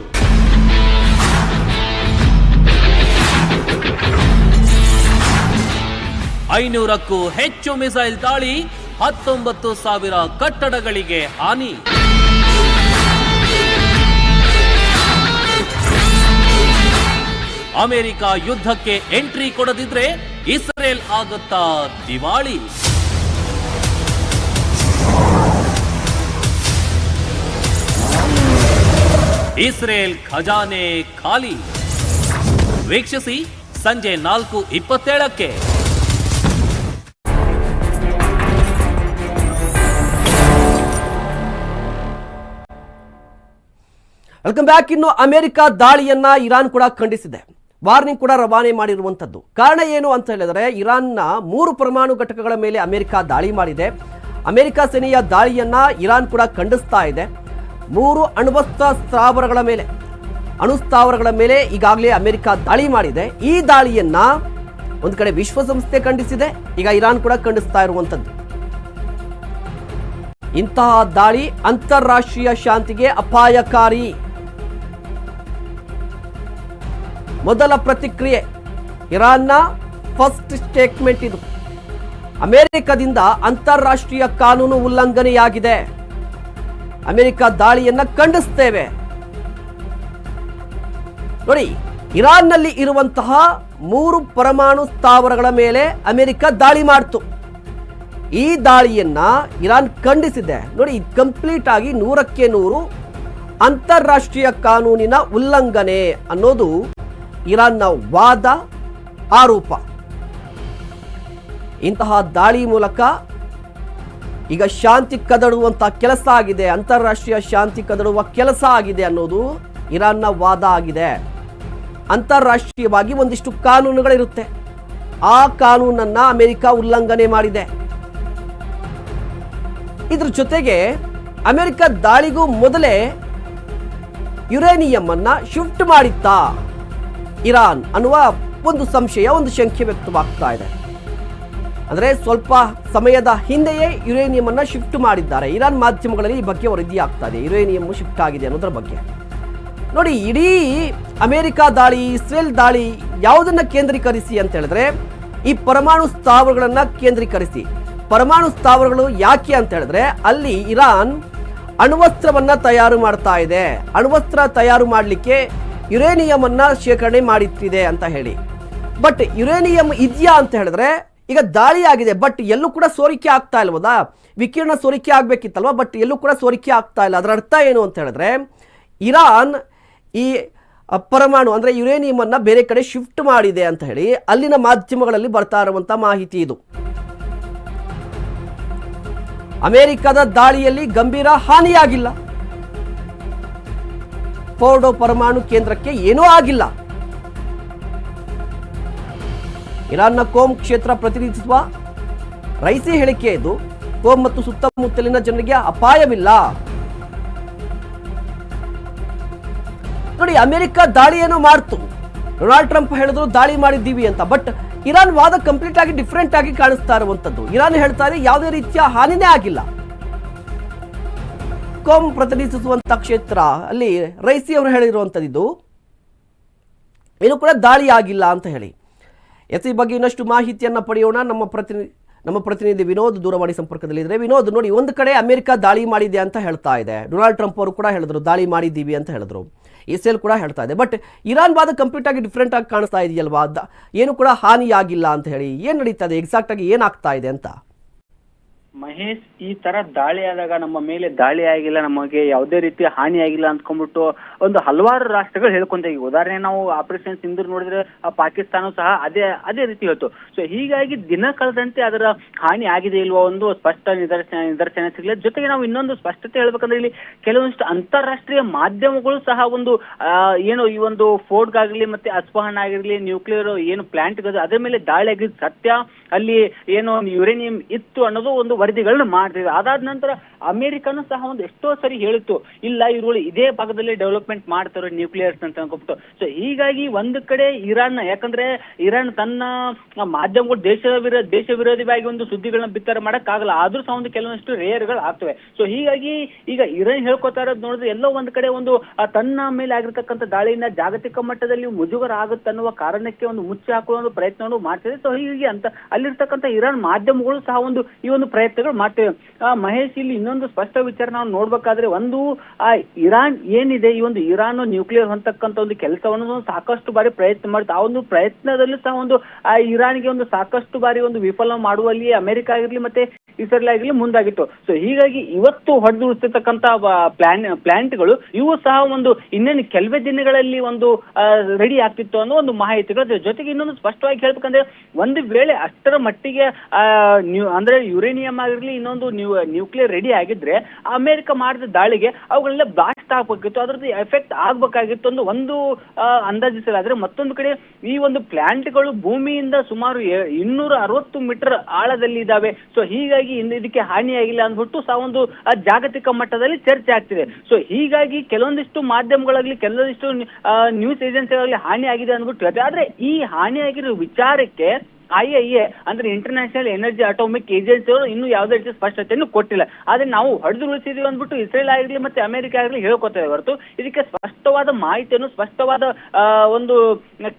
ಐನೂರಕ್ಕೂ ಹೆಚ್ಚು ಮಿಸೈಲ್ ದಾಳಿ, ಹತ್ತೊಂಬತ್ತು ಸಾವಿರ ಕಟ್ಟಡಗಳಿಗೆ ಹಾನಿ. ಅಮೆರಿಕ ಯುದ್ಧಕ್ಕೆ ಎಂಟ್ರಿ ಕೊಡದಿದ್ರೆ ಇಸ್ರೇಲ್ ಆಗುತ್ತಾ ದಿವಾಳಿ. ಇಸ್ರೇಲ್ ಖಜಾನೆ ಖಾಲಿ. ವೀಕ್ಷಿಸಿ ಸಂಜೆ ನಾಲ್ಕು ಇಪ್ಪತ್ತೇಳಕ್ಕೆ. Welcome back. ಇನ್ನು ಅಮೆರಿಕ ದಾಳಿಯನ್ನ ಇರಾನ್ ಕೂಡ ಖಂಡಿಸಿದೆ. ವಾರ್ನಿಂಗ್ ಕೂಡ ರವಾನೆ ಮಾಡಿರುವಂಥದ್ದು. ಕಾರಣ ಏನು ಅಂತ ಹೇಳಿದರೆ, ಇರಾನ್ನ ಮೂರು ಪರಮಾಣು ಘಟಕಗಳ ಮೇಲೆ ಅಮೆರಿಕ ದಾಳಿ ಮಾಡಿದೆ. ಅಮೆರಿಕ ಸೇನೆಯ ದಾಳಿಯನ್ನ ಇರಾನ್ ಕೂಡ ಖಂಡಿಸ್ತಾ ಇದೆ. ಮೂರು ಅಣ್ವಸ್ತ್ರ ಸ್ಥಾವರಗಳ ಮೇಲೆ, ಅಣುಸ್ಥಾವರಗಳ ಮೇಲೆ ಈಗಾಗಲೇ ಅಮೆರಿಕ ದಾಳಿ ಮಾಡಿದೆ. ಈ ದಾಳಿಯನ್ನ ಒಂದು ಕಡೆ ವಿಶ್ವಸಂಸ್ಥೆ ಖಂಡಿಸಿದೆ, ಈಗ ಇರಾನ್ ಕೂಡ ಖಂಡಿಸ್ತಾ ಇರುವಂಥದ್ದು ಇಂತಹ ದಾಳಿ ಅಂತಾರಾಷ್ಟ್ರೀಯ ಶಾಂತಿಗೆ ಅಪಾಯಕಾರಿ. ಮೊದಲ ಪ್ರತಿಕ್ರಿಯೆ, ಇರಾನ್ನ ಫಸ್ಟ್ ಸ್ಟೇಟ್ಮೆಂಟ್ ಇದು. ಅಮೆರಿಕದಿಂದ ಅಂತಾರಾಷ್ಟ್ರೀಯ ಕಾನೂನು ಉಲ್ಲಂಘನೆಯಾಗಿದೆ. ಅಮೆರಿಕ ದಾಳಿಯನ್ನ ಖಂಡಿಸ್ತೇವೆ. ನೋಡಿ, ಇರಾನ್ನಲ್ಲಿ ಇರುವಂತಹ ಮೂರು ಪರಮಾಣು ಸ್ಥಾವರಗಳ ಮೇಲೆ ಅಮೆರಿಕ ದಾಳಿ ಮಾಡ್ತು. ಈ ದಾಳಿಯನ್ನ ಇರಾನ್ ಖಂಡಿಸಿದೆ. ನೋಡಿ ಕಂಪ್ಲೀಟ್ ಆಗಿ ನೂರಕ್ಕೆ ನೂರು ಅಂತಾರಾಷ್ಟ್ರೀಯ ಕಾನೂನಿನ ಉಲ್ಲಂಘನೆ ಅನ್ನೋದು ಇರಾನ್ನ ವಾದ ಆರೋಪ. ಇಂತಹ ದಾಳಿ ಮೂಲಕ ಈಗ ಶಾಂತಿ ಕದಡುವಂತ ಕೆಲಸ ಆಗಿದೆ, ಅಂತಾರಾಷ್ಟ್ರೀಯ ಶಾಂತಿ ಕದಡುವ ಕೆಲಸ ಆಗಿದೆ ಅನ್ನೋದು ಇರಾನ್ನ ವಾದ ಆಗಿದೆ. ಅಂತಾರಾಷ್ಟ್ರೀಯವಾಗಿ ಒಂದಿಷ್ಟು ಕಾನೂನುಗಳಿರುತ್ತೆ. ಆ ಕಾನೂನನ್ನ ಅಮೆರಿಕ ಉಲ್ಲಂಘನೆ ಮಾಡಿದೆ. ಇದ್ರ ಜೊತೆಗೆ ಅಮೆರಿಕ ದಾಳಿಗೂ ಮೊದಲೇ ಯುರೇನಿಯಂ ಅನ್ನ ಶಿಫ್ಟ್ ಮಾಡಿತ್ತಾ ಇರಾನ್ ಅನ್ನುವ ಒಂದು ಸಂಶಯ, ಒಂದು ಶಂಕೆ ವ್ಯಕ್ತವಾಗ್ತಾ ಇದೆ. ಅಂದ್ರೆ ಸ್ವಲ್ಪ ಸಮಯದ ಹಿಂದೆಯೇ ಯುರೇನಿಯಂ ಅನ್ನು ಶಿಫ್ಟ್ ಮಾಡಿದ್ದಾರೆ. ಇರಾನ್ ಮಾಧ್ಯಮಗಳಲ್ಲಿ ಈ ಬಗ್ಗೆ ವರದಿ ಆಗ್ತಾ ಇದೆ. ಯುರೇನಿಯಂ ಶಿಫ್ಟ್ ಆಗಿದೆ ಅನ್ನೋದ್ರ ಬಗ್ಗೆ. ನೋಡಿ, ಇಡೀ ಅಮೆರಿಕ ದಾಳಿ, ಇಸ್ರೇಲ್ ದಾಳಿ ಯಾವುದನ್ನ ಕೇಂದ್ರೀಕರಿಸಿ ಅಂತ ಹೇಳಿದ್ರೆ, ಈ ಪರಮಾಣು ಸ್ಥಾವರಗಳನ್ನು ಕೇಂದ್ರೀಕರಿಸಿ. ಪರಮಾಣು ಸ್ಥಾವರಗಳು ಯಾಕೆ ಅಂತ ಹೇಳಿದ್ರೆ, ಅಲ್ಲಿ ಇರಾನ್ ಅಣುವಸ್ತ್ರವನ್ನು ತಯಾರು ಮಾಡ್ತಾ ಇದೆ. ಅಣುವಸ್ತ್ರ ತಯಾರು ಮಾಡಲಿಕ್ಕೆ ಯುರೇನಿಯಂ ಅನ್ನ ಶೇಖರಣೆ ಮಾಡುತ್ತಿದೆ ಅಂತ ಹೇಳಿ. ಬಟ್ ಯುರೇನಿಯಂ ಇದೆಯಾ ಅಂತ ಹೇಳಿದ್ರೆ ಈಗ ದಾಳಿ ಆಗಿದೆ ಬಟ್ ಎಲ್ಲೂ ಕೂಡ ಸೋರಿಕೆ ಆಗ್ತಾ ಇಲ್ವದಾ ವಿಕಿರಣ ಸೋರಿಕೆ ಆಗಬೇಕಿತ್ತಲ್ವ? ಬಟ್ ಎಲ್ಲೂ ಕೂಡ ಸೋರಿಕೆ ಆಗ್ತಾ ಇಲ್ಲ. ಅದರ ಅರ್ಥ ಏನು ಅಂತ ಹೇಳಿದ್ರೆ, ಇರಾನ್ ಈ ಪರಮಾಣು, ಅಂದರೆ ಯುರೇನಿಯಮನ್ನು ಬೇರೆ ಕಡೆ ಶಿಫ್ಟ್ ಮಾಡಿದೆ ಅಂತ ಹೇಳಿ ಅಲ್ಲಿನ ಮಾಧ್ಯಮಗಳಲ್ಲಿ ಬರ್ತಾ ಇರುವಂಥ ಮಾಹಿತಿ ಇದು. ಅಮೆರಿಕದ ದಾಳಿಯಲ್ಲಿ ಗಂಭೀರ ಹಾನಿಯಾಗಿಲ್ಲ. ಫೋರ್ಡೋ ಪರಮಾಣು ಕೇಂದ್ರಕ್ಕೆ ಏನೂ ಆಗಿಲ್ಲ. ಇರಾನ್ನ ಕೋಮ್ ಕ್ಷೇತ್ರ ಪ್ರತಿನಿಧಿಸುವ ರೈಸಿ ಹೇಳಿಕೆ ಇದು. ಕೋಮ್ ಮತ್ತು ಸುತ್ತಮುತ್ತಲಿನ ಜನರಿಗೆ ಅಪಾಯವಿಲ್ಲ. ನೋಡಿ, ಅಮೆರಿಕ ದಾಳಿಯನ್ನು ಮಾಡ್ತು. ಡೊನಾಲ್ಡ್ ಟ್ರಂಪ್ ಹೇಳಿದ್ರು ದಾಳಿ ಮಾಡಿದ್ದೀವಿ ಅಂತ, ಬಟ್ ಇರಾನ್ ವಾದ ಕಂಪ್ಲೀಟ್ ಆಗಿ ಡಿಫ್ರೆಂಟ್ ಆಗಿ ಕಾಣಿಸ್ತಾ ಇರುವಂತದ್ದು. ಇರಾನ್ ಹೇಳ್ತಾ ಇದೆ, ಯಾವುದೇ ರೀತಿಯ ಹಾನಿನೇ ಆಗಿಲ್ಲ. ಕೋಮ್ ಪ್ರತಿನಿಧಿಸುವಂತ ಕ್ಷೇತ್ರ, ಅಲ್ಲಿ ರೈಸಿ ಅವರು ಹೇಳಿರುವಂಥದ್ದು ಇದು ಕೂಡ ದಾಳಿ ಆಗಿಲ್ಲ ಅಂತ ಹೇಳಿ. ಎಸ್ ಈ ಬಗ್ಗೆ ಇನ್ನಷ್ಟು ಮಾಹಿತಿಯನ್ನು ಪಡೆಯೋಣ. ನಮ್ಮ ಪ್ರತಿನಿಧಿ ನಮ್ಮ ಪ್ರತಿನಿಧಿ ವಿನೋದ್ ದೂರವಾಣಿ ಸಂಪರ್ಕದಲ್ಲಿದ್ದಾರೆ ವಿನೋದ್, ನೋಡಿ, ಒಂದು ಕಡೆ ಅಮೆರಿಕ ದಾಳಿ ಮಾಡಿದೆ ಅಂತ ಹೇಳ್ತಾ ಇದೆ. ಡೊನಾಲ್ಡ್ ಟ್ರಂಪ್ ಅವರು ಕೂಡ ಹೇಳಿದ್ರು, ದಾಳಿ ಮಾಡಿದ್ದೀವಿ ಅಂತ ಹೇಳಿದ್ರು. ಇಸ್ರೇಲ್ ಕೂಡ ಹೇಳ್ತಾ ಇದೆ. ಬಟ್ ಇರಾನ್ ವಾದ ಕಂಪ್ಲೀಟ್ ಆಗಿ ಡಿಫ್ರೆಂಟ್ ಆಗಿ ಕಾಣಿಸ್ತಾ ಇದೆಯಲ್ವಾ? ಏನು ಕೂಡ ಹಾನಿಯಾಗಿಲ್ಲ ಅಂತ ಹೇಳಿ ಏನು ನಡೀತಾ ಇದೆ? ಎಕ್ಸಾಕ್ಟ್ ಆಗಿ ಏನಾಗ್ತಾ ಇದೆ ಅಂತ. ಮಹೇಶ್ ಈ ತರ ದಾಳಿ ಆದಾಗ ನಮ್ಮ ಮೇಲೆ ದಾಳಿ ಆಗಿಲ್ಲ, ನಮಗೆ ಯಾವುದೇ ರೀತಿ ಹಾನಿ ಆಗಿಲ್ಲ ಅಂದ್ಕೊಂಡ್ಬಿಟ್ಟು ಒಂದು ಹಲವಾರು ರಾಷ್ಟ್ರಗಳು ಹೇಳ್ಕೊಂತ ಉದಾಹರಣೆ ನಾವು ಆಪರೇಷನ್ ಸಿಂಧೂರ್ ನೋಡಿದ್ರೆ ಪಾಕಿಸ್ತಾನ ಸಹ ಅದೇ ಅದೇ ರೀತಿ ಹೇಳ್ತು. ಸೊ ಹೀಗಾಗಿ ದಿನ ಕಳೆದಂತೆ ಅದರ ಹಾನಿ ಆಗಿದೆ ಇಲ್ವಾ ಒಂದು ಸ್ಪಷ್ಟ ನಿದರ್ಶನ ನಿದರ್ಶನ ಸಿಗಲಿಲ್ಲ. ಜೊತೆಗೆ ನಾವು ಇನ್ನೊಂದು ಸ್ಪಷ್ಟತೆ ಹೇಳ್ಬೇಕಂದ್ರೆ ಇಲ್ಲಿ ಕೆಲವೊಂದಿಷ್ಟು ಅಂತಾರಾಷ್ಟ್ರೀಯ ಮಾಧ್ಯಮಗಳು ಸಹ ಒಂದು ಏನು ಈ ಒಂದು ಫೋರ್ಡ್ ಆಗಲಿ ಮತ್ತೆ ಅಸ್ಫಹಾನ್ ಆಗಿರ್ಲಿ ನ್ಯೂಕ್ಲಿಯರ್ ಏನು ಪ್ಲಾಂಟ್ ಅದರ ಮೇಲೆ ದಾಳಿ ಆಗಿದ್ದು ಸತ್ಯ. ಅಲ್ಲಿ ಏನು ಯುರೇನಿಯಂ ಇತ್ತು ಅನ್ನೋದು ಒಂದು ವರದಿಗಳನ್ನ ಮಾಡ್ತಿದೆ ಅದಾದ ನಂತರ ಅಮೆರಿಕನು ಸಹ ಒಂದು ಎಷ್ಟೋ ಸರಿ ಹೇಳಿತ್ತು, ಇಲ್ಲ ಇವರುಗಳು ಇದೇ ಭಾಗದಲ್ಲಿ ಡೆವಲಪ್ಮೆಂಟ್ ಮಾಡ್ತಾರೆ ನ್ಯೂಕ್ಲಿಯರ್ಸ್ ಅಂತ ಅನ್ಕೊಬಿಟ್ಟು ಸೊ ಹೀಗಾಗಿ ಒಂದು ಕಡೆ ಇರಾನ್ ಯಾಕಂದ್ರೆ ಇರಾನ್ ತನ್ನ ಮಾಧ್ಯಮಗಳು ದೇಶ ವಿರೋಧ ದೇಶ ವಿರೋಧಿಯಾಗಿ ಒಂದು ಸುದ್ದಿಗಳನ್ನ ಬಿತ್ತರ ಮಾಡಕ್ ಆಗಲ್ಲ ಆದ್ರೂ ಸಹ ಒಂದು ಕೆಲವೊಂದಿಷ್ಟು ರೇರ್ಗಳು ಆಗ್ತವೆ. ಸೊ ಹೀಗಾಗಿ ಈಗ ಇರಾನ್ ಹೇಳ್ಕೊತಾ ಇರೋದು ನೋಡಿದ್ರೆ ಎಲ್ಲೋ ಒಂದ್ ಕಡೆ ಒಂದು ತನ್ನ ಮೇಲೆ ಆಗಿರ್ತಕ್ಕಂಥ ದಾಳಿಯಿಂದ ಜಾಗತಿಕ ಮಟ್ಟದಲ್ಲಿ ಮುಜುಗರ ಆಗುತ್ತೆ ಅನ್ನುವ ಕಾರಣಕ್ಕೆ ಒಂದು ಮುಚ್ಚಿ ಹಾಕುವ ಒಂದು ಪ್ರಯತ್ನವನ್ನು ಮಾಡ್ತಿದೆ. ಸೊ ಹೀಗೆ ಅಂತ ಅಲ್ಲಿರ್ತಕ್ಕಂಥ ಇರಾನ್ ಮಾಧ್ಯಮಗಳು ಸಹ ಒಂದು ಈ ಒಂದು ಪ್ರಯತ್ನಗಳು ಮಾಡ್ತೇವೆ ಆ, ಮಹೇಶ್ ಇಲ್ಲಿ ಇನ್ನೊಂದು ಸ್ಪಷ್ಟ ವಿಚಾರ ನಾವು ನೋಡ್ಬೇಕಾದ್ರೆ ಒಂದು ಆ ಇರಾನ್ ಏನಿದೆ ಈ ಒಂದು ಇರಾನ್ ನ್ಯೂಕ್ಲಿಯರ್ ಹಂತಕ್ಕಂತ ಒಂದು ಕೆಲಸವನ್ನು ಸಾಕಷ್ಟು ಬಾರಿ ಪ್ರಯತ್ನ ಮಾಡುತ್ತೆ. ಆ ಒಂದು ಪ್ರಯತ್ನದಲ್ಲೂ ಸಹ ಒಂದು ಆ ಇರಾನ್ಗೆ ಒಂದು ಸಾಕಷ್ಟು ಬಾರಿ ಒಂದು ವಿಫಲ ಮಾಡುವಲ್ಲಿ ಅಮೆರಿಕ ಆಗಿರ್ಲಿ ಮತ್ತೆ ಇಸ್ರೇಲ್ ಆಗಿರ್ಲಿ ಮುಂದಾಗಿತ್ತು. ಸೊ ಹೀಗಾಗಿ ಇವತ್ತು ಹೊಡೆದುಳಿಸ್ತಕ್ಕಂಥ ಪ್ಲಾನ್ ಪ್ಲಾಂಟ್ಗಳು ಇವು ಸಹ ಒಂದು ಇನ್ನೇನು ಕೆಲವೇ ದಿನಗಳಲ್ಲಿ ಒಂದು ರೆಡಿ ಆಗ್ತಿತ್ತು ಅನ್ನೋ ಒಂದು ಮಾಹಿತಿಗಳು ಜೊತೆಗೆ ಇನ್ನೊಂದು ಸ್ಪಷ್ಟವಾಗಿ ಹೇಳ್ಬೇಕಂದ್ರೆ ಒಂದು ವೇಳೆ ಅಷ್ಟರ ಮಟ್ಟಿಗೆ ಅಂದ್ರೆ ಯುರೇನಿಯಂ ಆಗಿರ್ಲಿ ಇನ್ನೊಂದು ನ್ಯೂ ನ್ಯೂಕ್ಲಿಯರ್ ರೆಡಿ ಆಗಿದ್ರೆ ಅಮೆರಿಕ ಮಾಡಿದ ದಾಳಿಗೆ ಅವುಗಳೆಲ್ಲ ಬ್ಲಾಸ್ಟ್ ಆಗ್ಬೇಕಿತ್ತು ಅದ್ರದ್ದು ಎಫೆಕ್ಟ್ ಆಗ್ಬೇಕಾಗಿತ್ತು ಒಂದು ಒಂದು ಅಂದಾಜಿಸಲಾದ್ರೆ ಮತ್ತೊಂದು ಕಡೆ ಈ ಒಂದು ಪ್ಲಾಂಟ್ಗಳು ಭೂಮಿಯಿಂದ ಸುಮಾರು ಇನ್ನೂರ ಅರವತ್ತು ಮೀಟರ್ ಆಳದಲ್ಲಿ ಇದಾವೆ ಸೊ ಹೀಗಾಗಿ ಇದಕ್ಕೆ ಹಾನಿಯಾಗಿಲ್ಲ ಅಂದ್ಬಿಟ್ಟು ಸಹ ಒಂದು ಜಾಗತಿಕ ಮಟ್ಟದಲ್ಲಿ ಚರ್ಚೆ ಆಗ್ತಿದೆ. ಸೊ ಹೀಗಾಗಿ ಕೆಲವೊಂದಿಷ್ಟು ಮಾಧ್ಯಮಗಳಾಗ್ಲಿ, ಕೆಲವೊಂದಿಷ್ಟು ನ್ಯೂಸ್ ಏಜೆನ್ಸಿಗಳಲ್ಲಿ ಹಾನಿ ಆಗಿದೆ ಅಂದ್ಬಿಟ್ಟು ಆದ್ರೆ ಈ ಹಾನಿಯಾಗಿರೋ ವಿಚಾರಕ್ಕೆ ಐ ಐ ಎ ಅಂದ್ರೆ ಇಂಟರ್ನ್ಯಾಷನಲ್ ಎನರ್ಜಿ ಅಟೋಮಿಕ್ ಏಜೆನ್ಸಿ ಅವರು ಇನ್ನೂ ಯಾವುದೇ ರೀತಿ ಸ್ಪಷ್ಟತೆಯನ್ನು ಕೊಟ್ಟಿಲ್ಲ. ಆದ್ರೆ ನಾವು ಹೊಡೆದು ಉಳಿಸಿದೀವಿ ಅಂದ್ಬಿಟ್ಟು ಇಸ್ರೇಲ್ ಆಗಿರ್ಲಿ ಮತ್ತೆ ಅಮೆರಿಕ ಆಗಲಿ ಹೇಳ್ಕೊತೇವೆ ಹೊರತು ಇದಕ್ಕೆ ಸ್ಪಷ್ಟವಾದ ಮಾಹಿತಿಯನ್ನು, ಸ್ಪಷ್ಟವಾದ ಒಂದು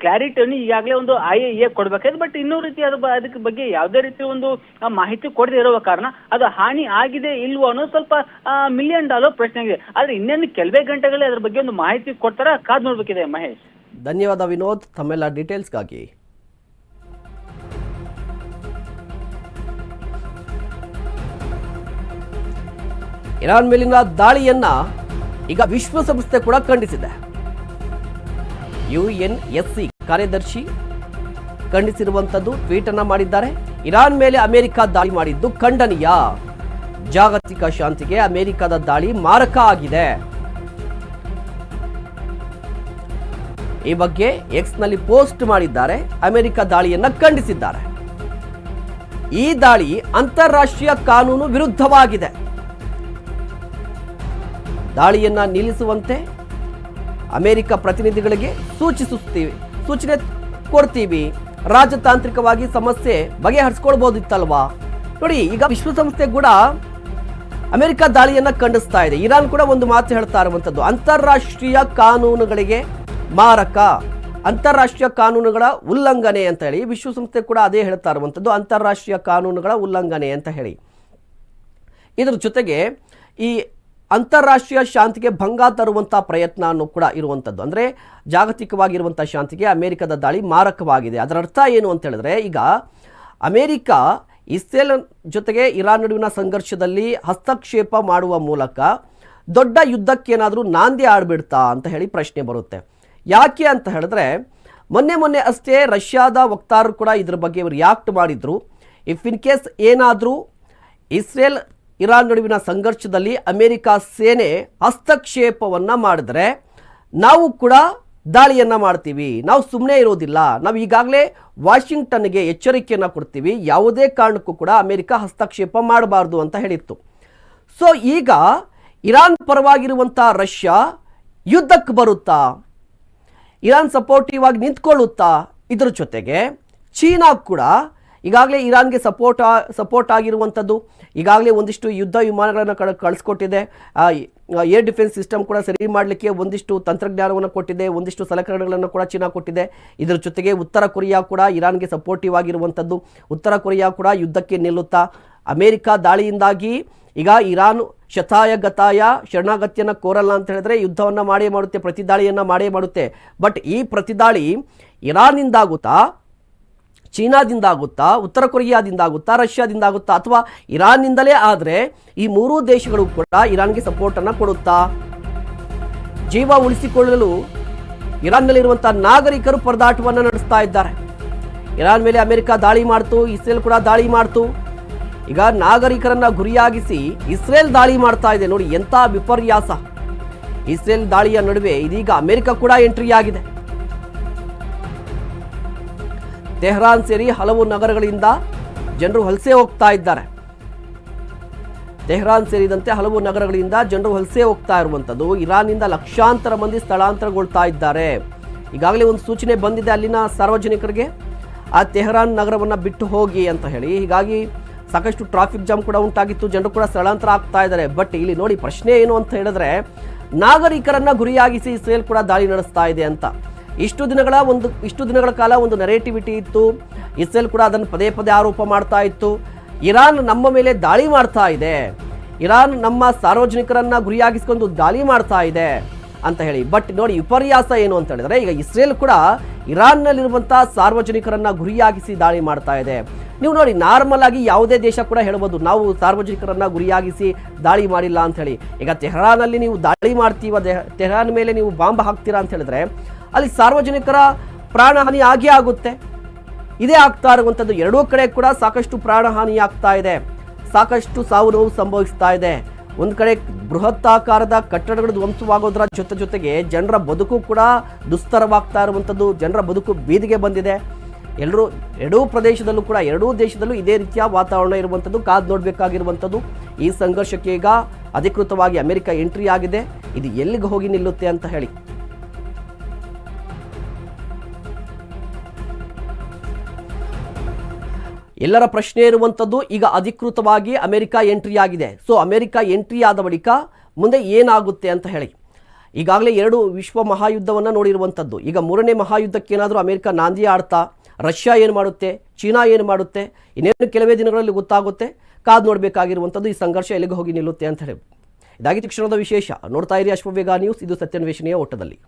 ಕ್ಲಾರಿಟಿಯನ್ನು ಈಗಾಗಲೇ ಒಂದು ಐ ಐ ಎ ಕೊಡ್ಬೇಕಾಯ್ತು ಬಟ್ ಇನ್ನೂ ರೀತಿ ಅದ್ರ ಅದಕ್ಕೆ ಬಗ್ಗೆ ಯಾವುದೇ ರೀತಿ ಒಂದು ಮಾಹಿತಿ ಕೊಡದೇ ಇರುವ ಕಾರಣ ಅದು ಹಾನಿ ಆಗಿದೆ ಇಲ್ವೋ ಅನ್ನೋದು ಸ್ವಲ್ಪ ಮಿಲಿಯನ್ ಡಾಲರ್ ಪ್ರಶ್ನೆ ಆಗಿದೆ. ಆದ್ರೆ ಇನ್ನೇನು ಕೆಲವೇ ಗಂಟೆಗಳಲ್ಲಿ ಅದ್ರ ಬಗ್ಗೆ ಒಂದು ಮಾಹಿತಿ ಕೊಡ್ತಾರ ಕಾದ್ ನೋಡ್ಬೇಕಿದೆ ಮಹೇಶ್. ಧನ್ಯವಾದ ವಿನೋದ್. ತಮ್ಮೆಲ್ಲ ಡೀಟೇಲ್ಸ್ಗಾಗಿ ಇರಾನ್ ಮೇಲಿನ ದಾಳಿಯನ್ನ ಈಗ ವಿಶ್ವಸಂಸ್ಥೆ ಕೂಡ ಖಂಡಿಸಿದೆ. ಯುಎನ್ಎಸ್ಸಿ ಕಾರ್ಯದರ್ಶಿ ಖಂಡಿಸಿರುವಂಥದ್ದು ಟ್ವೀಟ್ ಅನ್ನ ಮಾಡಿದ್ದಾರೆ. ಇರಾನ್ ಮೇಲೆ ಅಮೆರಿಕ ದಾಳಿ ಮಾಡಿದ್ದು ಖಂಡನೀಯ. ಜಾಗತಿಕ ಶಾಂತಿಗೆ ಅಮೆರಿಕದ ದಾಳಿ ಮಾರಕ ಆಗಿದೆ. ಈ ಬಗ್ಗೆ ಎಕ್ಸ್ನಲ್ಲಿ ಪೋಸ್ಟ್ ಮಾಡಿದ್ದಾರೆ. ಅಮೆರಿಕ ದಾಳಿಯನ್ನ ಖಂಡಿಸಿದ್ದಾರೆ. ಈ ದಾಳಿ ಅಂತಾರಾಷ್ಟ್ರೀಯ ಕಾನೂನು ವಿರುದ್ಧವಾಗಿದೆ. ದಾಳಿಯನ್ನ ನಿಲ್ಲಿಸುವಂತೆ ಅಮೆರಿಕ ಪ್ರತಿನಿಧಿಗಳಿಗೆ ಸೂಚಿಸುತ್ತೀವಿ, ಸೂಚನೆ ಕೊಡ್ತೀವಿ. ರಾಜತಾಂತ್ರಿಕವಾಗಿ ಸಮಸ್ಯೆ ಬಗೆಹರಿಸ್ಕೊಳ್ಬೋದಿತ್ತಲ್ವಾ? ನೋಡಿ, ಈಗ ವಿಶ್ವಸಂಸ್ಥೆ ಕೂಡ ಅಮೆರಿಕ ದಾಳಿಯನ್ನು ಖಂಡಿಸ್ತಾ ಇದೆ. ಇರಾನ್ ಕೂಡ ಒಂದು ಮಾತು ಹೇಳ್ತಾ ಇರುವಂಥದ್ದು ಅಂತಾರಾಷ್ಟ್ರೀಯ ಕಾನೂನುಗಳಿಗೆ ಮಾರಕ, ಅಂತಾರಾಷ್ಟ್ರೀಯ ಕಾನೂನುಗಳ ಉಲ್ಲಂಘನೆ ಅಂತ ಹೇಳಿ. ವಿಶ್ವಸಂಸ್ಥೆ ಕೂಡ ಅದೇ ಹೇಳ್ತಾ ಇರುವಂಥದ್ದು ಅಂತಾರಾಷ್ಟ್ರೀಯ ಕಾನೂನುಗಳ ಉಲ್ಲಂಘನೆ ಅಂತ ಹೇಳಿ. ಇದರ ಜೊತೆಗೆ ಈ ಅಂತಾರಾಷ್ಟ್ರೀಯ ಶಾಂತಿಗೆ ಭಂಗ ತರುವಂಥ ಪ್ರಯತ್ನ ಕೂಡ ಇರುವಂಥದ್ದು. ಅಂದರೆ ಜಾಗತಿಕವಾಗಿರುವಂಥ ಶಾಂತಿಗೆ ಅಮೆರಿಕದ ದಾಳಿ ಮಾರಕವಾಗಿದೆ. ಅದರ ಅರ್ಥ ಏನು ಅಂತ ಹೇಳಿದ್ರೆ, ಈಗ ಅಮೆರಿಕ ಇಸ್ರೇಲ್ ಜೊತೆಗೆ ಇರಾನ್ ನಡುವಿನ ಸಂಘರ್ಷದಲ್ಲಿ ಹಸ್ತಕ್ಷೇಪ ಮಾಡುವ ಮೂಲಕ ದೊಡ್ಡ ಯುದ್ಧಕ್ಕೇನಾದರೂ ನಾಂದಿ ಆಡ್ಬಿಡ್ತಾ ಅಂತ ಹೇಳಿ ಪ್ರಶ್ನೆ ಬರುತ್ತೆ. ಯಾಕೆ ಅಂತ ಹೇಳಿದ್ರೆ, ಮೊನ್ನೆ ಮೊನ್ನೆ ಅಷ್ಟೇ ರಷ್ಯಾದ ವಕ್ತಾರರು ಕೂಡ ಇದ್ರ ಬಗ್ಗೆ ರಿಯಾಕ್ಟ್ ಮಾಡಿದ್ರು. ಇಫ್ ಇನ್ ಕೇಸ್ ಏನಾದರೂ ಇಸ್ರೇಲ್ ಇರಾನ್ ನಡುವಿನ ಸಂಘರ್ಷದಲ್ಲಿ ಅಮೆರಿಕ ಸೇನೆ ಹಸ್ತಕ್ಷೇಪವನ್ನು ಮಾಡಿದ್ರೆ ನಾವು ಕೂಡ ದಾಳಿಯನ್ನು ಮಾಡ್ತೀವಿ. ನಾವು ಸುಮ್ಮನೆ ಇರೋದಿಲ್ಲ. ನಾವು ಈಗಾಗಲೇ ವಾಷಿಂಗ್ಟನ್ಗೆ ಎಚ್ಚರಿಕೆಯನ್ನು ಕೊಡ್ತೀವಿ. ಯಾವುದೇ ಕಾರಣಕ್ಕೂ ಕೂಡ ಅಮೆರಿಕ ಹಸ್ತಕ್ಷೇಪ ಮಾಡಬಾರ್ದು ಅಂತ ಹೇಳಿತ್ತು. ಸೊ, ಈಗ ಇರಾನ್ ಪರವಾಗಿರುವಂಥ ರಷ್ಯಾ ಯುದ್ಧಕ್ಕೆ ಬರುತ್ತಾ? ಇರಾನ್ ಸಪೋರ್ಟಿವ್ ಆಗಿ ನಿಂತ್ಕೊಳ್ಳುತ್ತಾ? ಇದ್ರ ಜೊತೆಗೆ ಚೀನಾ ಕೂಡ ಈಗಾಗಲೇ ಇರಾನ್ಗೆ ಸಪೋರ್ಟ್ ಸಪೋರ್ಟ್ ಆಗಿರುವಂಥದ್ದು ಈಗಾಗಲೇ ಒಂದಿಷ್ಟು ಯುದ್ಧ ವಿಮಾನಗಳನ್ನು ಕಳ, ಕಳಿಸ್ಕೊಟ್ಟಿದೆ. ಏರ್ ಡಿಫೆನ್ಸ್ ಸಿಸ್ಟಮ್ ಕೂಡ ಸರಿ ಮಾಡಲಿಕ್ಕೆ ಒಂದಿಷ್ಟು ತಂತ್ರಜ್ಞಾನವನ್ನು ಕೊಟ್ಟಿದೆ, ಒಂದಿಷ್ಟು ಸಲಕರಣೆಗಳನ್ನು ಕೂಡ ಚೀನಾ ಕೊಟ್ಟಿದೆ. ಇದರ ಜೊತೆಗೆ ಉತ್ತರ ಕೊರಿಯಾ ಕೂಡ ಇರಾನ್ಗೆ ಸಪೋರ್ಟಿವ್ ಆಗಿರುವಂಥದ್ದು ಉತ್ತರ ಕೊರಿಯಾ ಕೂಡ ಯುದ್ಧಕ್ಕೆ ನಿಲ್ಲುತ್ತಾ, ಅಮೇರಿಕ ದಾಳಿಯಿಂದಾಗಿ ಈಗ ಇರಾನ್ ಶತಾಯ ಗತಾಯ ಶರಣಾಗತಿಯನ್ನು ಕೋರಲ್ಲ ಅಂತ ಹೇಳಿದ್ರೆ ಯುದ್ಧವನ್ನು ಮಾಡೇ ಮಾಡುತ್ತೆ, ಪ್ರತಿದಾಳಿಯನ್ನು ಮಾಡೇ ಮಾಡುತ್ತೆ. ಬಟ್ ಈ ಪ್ರತಿದಾಳಿ ಇರಾನ್ನಿಂದಾಗುತ್ತಾ ಚೀನಾದಿಂದ ಆಗುತ್ತಾ ಉತ್ತರ ಕೊರಿಯಾದಿಂದ ಆಗುತ್ತಾ ರಷ್ಯಾದಿಂದ ಆಗುತ್ತಾ ಅಥವಾ ಇರಾನ್ನಿಂದಲೇ ಆದರೆ ಈ ಮೂರೂ ದೇಶಗಳು ಕೂಡ ಇರಾನ್ಗೆ ಸಪೋರ್ಟನ್ನು ಕೊಡುತ್ತಾ? ಜೀವ ಉಳಿಸಿಕೊಳ್ಳಲು ಇರಾನ್ನಲ್ಲಿರುವಂಥ ನಾಗರಿಕರು ಪರದಾಟವನ್ನು ನಡೆಸ್ತಾ ಇದ್ದಾರೆ. ಇರಾನ್ ಮೇಲೆ ಅಮೆರಿಕ ದಾಳಿ ಮಾಡ್ತು, ಇಸ್ರೇಲ್ ಕೂಡ ದಾಳಿ ಮಾಡ್ತು. ಈಗ ನಾಗರಿಕರನ್ನ ಗುರಿಯಾಗಿಸಿ ಇಸ್ರೇಲ್ ದಾಳಿ ಮಾಡ್ತಾ ಇದೆ. ನೋಡಿ ಎಂಥ ವಿಪರ್ಯಾಸ. ಇಸ್ರೇಲ್ ದಾಳಿಯ ನಡುವೆ ಇದೀಗ ಅಮೆರಿಕ ಕೂಡ ಎಂಟ್ರಿ ಆಗಿದೆ ತೆಹರಾನ್ ಸೇರಿ ಹಲವು ನಗರಗಳಿಂದ ಜನರು ವಲಸೆ ಹೋಗ್ತಾ ಇದ್ದಾರೆ. ತೆಹ್ರಾನ್ ಸೇರಿದಂತೆ ಹಲವು ನಗರಗಳಿಂದ ಜನರು ವಲಸೆ ಹೋಗ್ತಾ ಇರುವಂಥದ್ದು ಇರಾನ್ನಿಂದ ಲಕ್ಷಾಂತರ ಮಂದಿ ಸ್ಥಳಾಂತರಗೊಳ್ತಾ ಇದ್ದಾರೆ. ಈಗಾಗಲೇ ಒಂದು ಸೂಚನೆ ಬಂದಿದೆ ಅಲ್ಲಿನ ಸಾರ್ವಜನಿಕರಿಗೆ. ಆ ತೆಹರಾನ್ ನಗರವನ್ನು ಬಿಟ್ಟು ಹೋಗಿ ಅಂತ ಹೇಳಿ. ಹೀಗಾಗಿ ಸಾಕಷ್ಟು ಟ್ರಾಫಿಕ್ ಜಾಮ್ ಕೂಡ ಉಂಟಾಗಿತ್ತು. ಜನರು ಕೂಡ ಸ್ಥಳಾಂತರ ಆಗ್ತಾ ಇದ್ದಾರೆ. ಬಟ್ ಇಲ್ಲಿ ನೋಡಿ ಪ್ರಶ್ನೆ ಏನು ಅಂತ ಹೇಳಿದ್ರೆ, ನಾಗರಿಕರನ್ನ ಗುರಿಯಾಗಿಸಿ ಇಸ್ರೇಲ್ ಕೂಡ ದಾಳಿ ನಡೆಸ್ತಾ ಇದೆ ಅಂತ. ಇಷ್ಟು ದಿನಗಳ ಒಂದು, ಇಷ್ಟು ದಿನಗಳ ಕಾಲ ಒಂದು ನೆರೇಟಿವಿಟಿ ಇತ್ತು. ಇಸ್ರೇಲ್ ಕೂಡ ಅದನ್ನು ಪದೇ ಪದೇ ಆರೋಪ ಮಾಡ್ತಾ ಇತ್ತು. ಇರಾನ್ ನಮ್ಮ ಮೇಲೆ ದಾಳಿ ಮಾಡ್ತಾ ಇದೆ. ಇರಾನ್ ನಮ್ಮ ಸಾರ್ವಜನಿಕರನ್ನ ಗುರಿಯಾಗಿಸ್ಕೊಂಡು ದಾಳಿ ಮಾಡ್ತಾ ಇದೆ ಅಂತ ಹೇಳಿ. ಬಟ್ ನೋಡಿ, ವಿಪರ್ಯಾಸ ಏನು ಅಂತ ಹೇಳಿದ್ರೆ, ಈಗ ಇಸ್ರೇಲ್ ಕೂಡ ಇರಾನ್ನಲ್ಲಿರುವಂಥ ಸಾರ್ವಜನಿಕರನ್ನ ಗುರಿಯಾಗಿಸಿ ದಾಳಿ ಮಾಡ್ತಾ ಇದೆ. ನೀವು ನೋಡಿ ನಾರ್ಮಲ್ ಆಗಿ ಯಾವುದೇ ದೇಶ ಕೂಡ ಹೇಳ್ಬೋದು, ನಾವು ಸಾರ್ವಜನಿಕರನ್ನ ಗುರಿಯಾಗಿಸಿ ದಾಳಿ ಮಾಡಿಲ್ಲ ಅಂತ ಹೇಳಿ. ಈಗ ತೆಹರಾನಲ್ಲಿ ನೀವು ದಾಳಿ ಮಾಡ್ತೀವ ತೆಹರಾನ್ ಮೇಲೆ ನೀವು ಬಾಂಬ್ ಹಾಕ್ತೀರಾ ಅಂತ ಹೇಳಿದ್ರೆ ಅಲ್ಲಿ ಸಾರ್ವಜನಿಕರ ಪ್ರಾಣಹಾನಿ ಆಗಿಯೇ ಆಗುತ್ತೆ. ಇದೇ ಆಗ್ತಾ ಇರುವಂಥದ್ದು ಎರಡೂ ಕಡೆ ಕೂಡ ಸಾಕಷ್ಟು ಪ್ರಾಣಹಾನಿ ಆಗ್ತಾ ಇದೆ. ಸಾಕಷ್ಟು ಸಾವು ನೋವು ಸಂಭವಿಸ್ತಾ ಇದೆ. ಒಂದು ಕಡೆ ಬೃಹತ್ತಾಕಾರದ ಕಟ್ಟಡಗಳು ಧ್ವಂಸವಾಗೋದ್ರ ಜೊತೆ ಜೊತೆಗೆ ಜನರ ಬದುಕು ಕೂಡ ದುಸ್ತರವಾಗ್ತಾ ಇರುವಂಥದ್ದು. ಜನರ ಬದುಕು ಬೀದಿಗೆ ಬಂದಿದೆ. ಎಲ್ಲರೂ ಎರಡೂ ಪ್ರದೇಶದಲ್ಲೂ ಕೂಡ, ಎರಡೂ ದೇಶದಲ್ಲೂ ಇದೇ ರೀತಿಯ ವಾತಾವರಣ ಇರುವಂಥದ್ದು. ಕಾದು ನೋಡಬೇಕಾಗಿರುವಂಥದ್ದು. ಈ ಸಂಘರ್ಷಕ್ಕೆ ಈಗ ಅಧಿಕೃತವಾಗಿ ಅಮೆರಿಕ ಎಂಟ್ರಿ ಆಗಿದೆ. ಇದು ಎಲ್ಲಿಗೆ ಹೋಗಿ ನಿಲ್ಲುತ್ತೆ ಅಂತ ಹೇಳಿ. ಎಲ್ಲರ ಪ್ರಶ್ನೆ ಇರುವಂಥದ್ದು ಈಗ ಅಧಿಕೃತವಾಗಿ ಅಮೆರಿಕ ಎಂಟ್ರಿ ಆಗಿದೆ. ಸೊ ಅಮೆರಿಕ ಎಂಟ್ರಿ ಆದ ಬಳಿಕ ಮುಂದೆ ಏನಾಗುತ್ತೆ ಅಂತ ಹೇಳಿ. ಈಗಾಗಲೇ ಎರಡು ವಿಶ್ವ ಮಹಾಯುದ್ಧವನ್ನು ನೋಡಿರುವಂಥದ್ದು ಈಗ ಮೂರನೇ ಮಹಾಯುದ್ಧಕ್ಕೆ ಏನಾದರೂ ಅಮೆರಿಕ ನಾಂದಿ ಆಡ್ತಾ, ರಷ್ಯಾ ಏನು ಮಾಡುತ್ತೆ, ಚೀನಾ ಏನು ಮಾಡುತ್ತೆ, ಇನ್ನೇನು ಕೆಲವೇ ದಿನಗಳಲ್ಲಿ ಗೊತ್ತಾಗುತ್ತೆ, ಕಾದು ನೋಡಬೇಕಾಗಿರುವಂಥದ್ದು ಈ ಸಂಘರ್ಷ ಎಲ್ಲಿಗೆ ಹೋಗಿ ನಿಲ್ಲುತ್ತೆ ಅಂತ ಹೇಳಿ. ಇದಾಗಿತ್ತು ಕ್ಷಣದ ವಿಶೇಷ. ನೋಡ್ತಾ ಇರಿ ಅಶ್ವವೇಗ ನ್ಯೂಸ್. ಇದು ಸತ್ಯನ್ವೇಷಣೆಯ ಓಟದಲ್ಲಿ.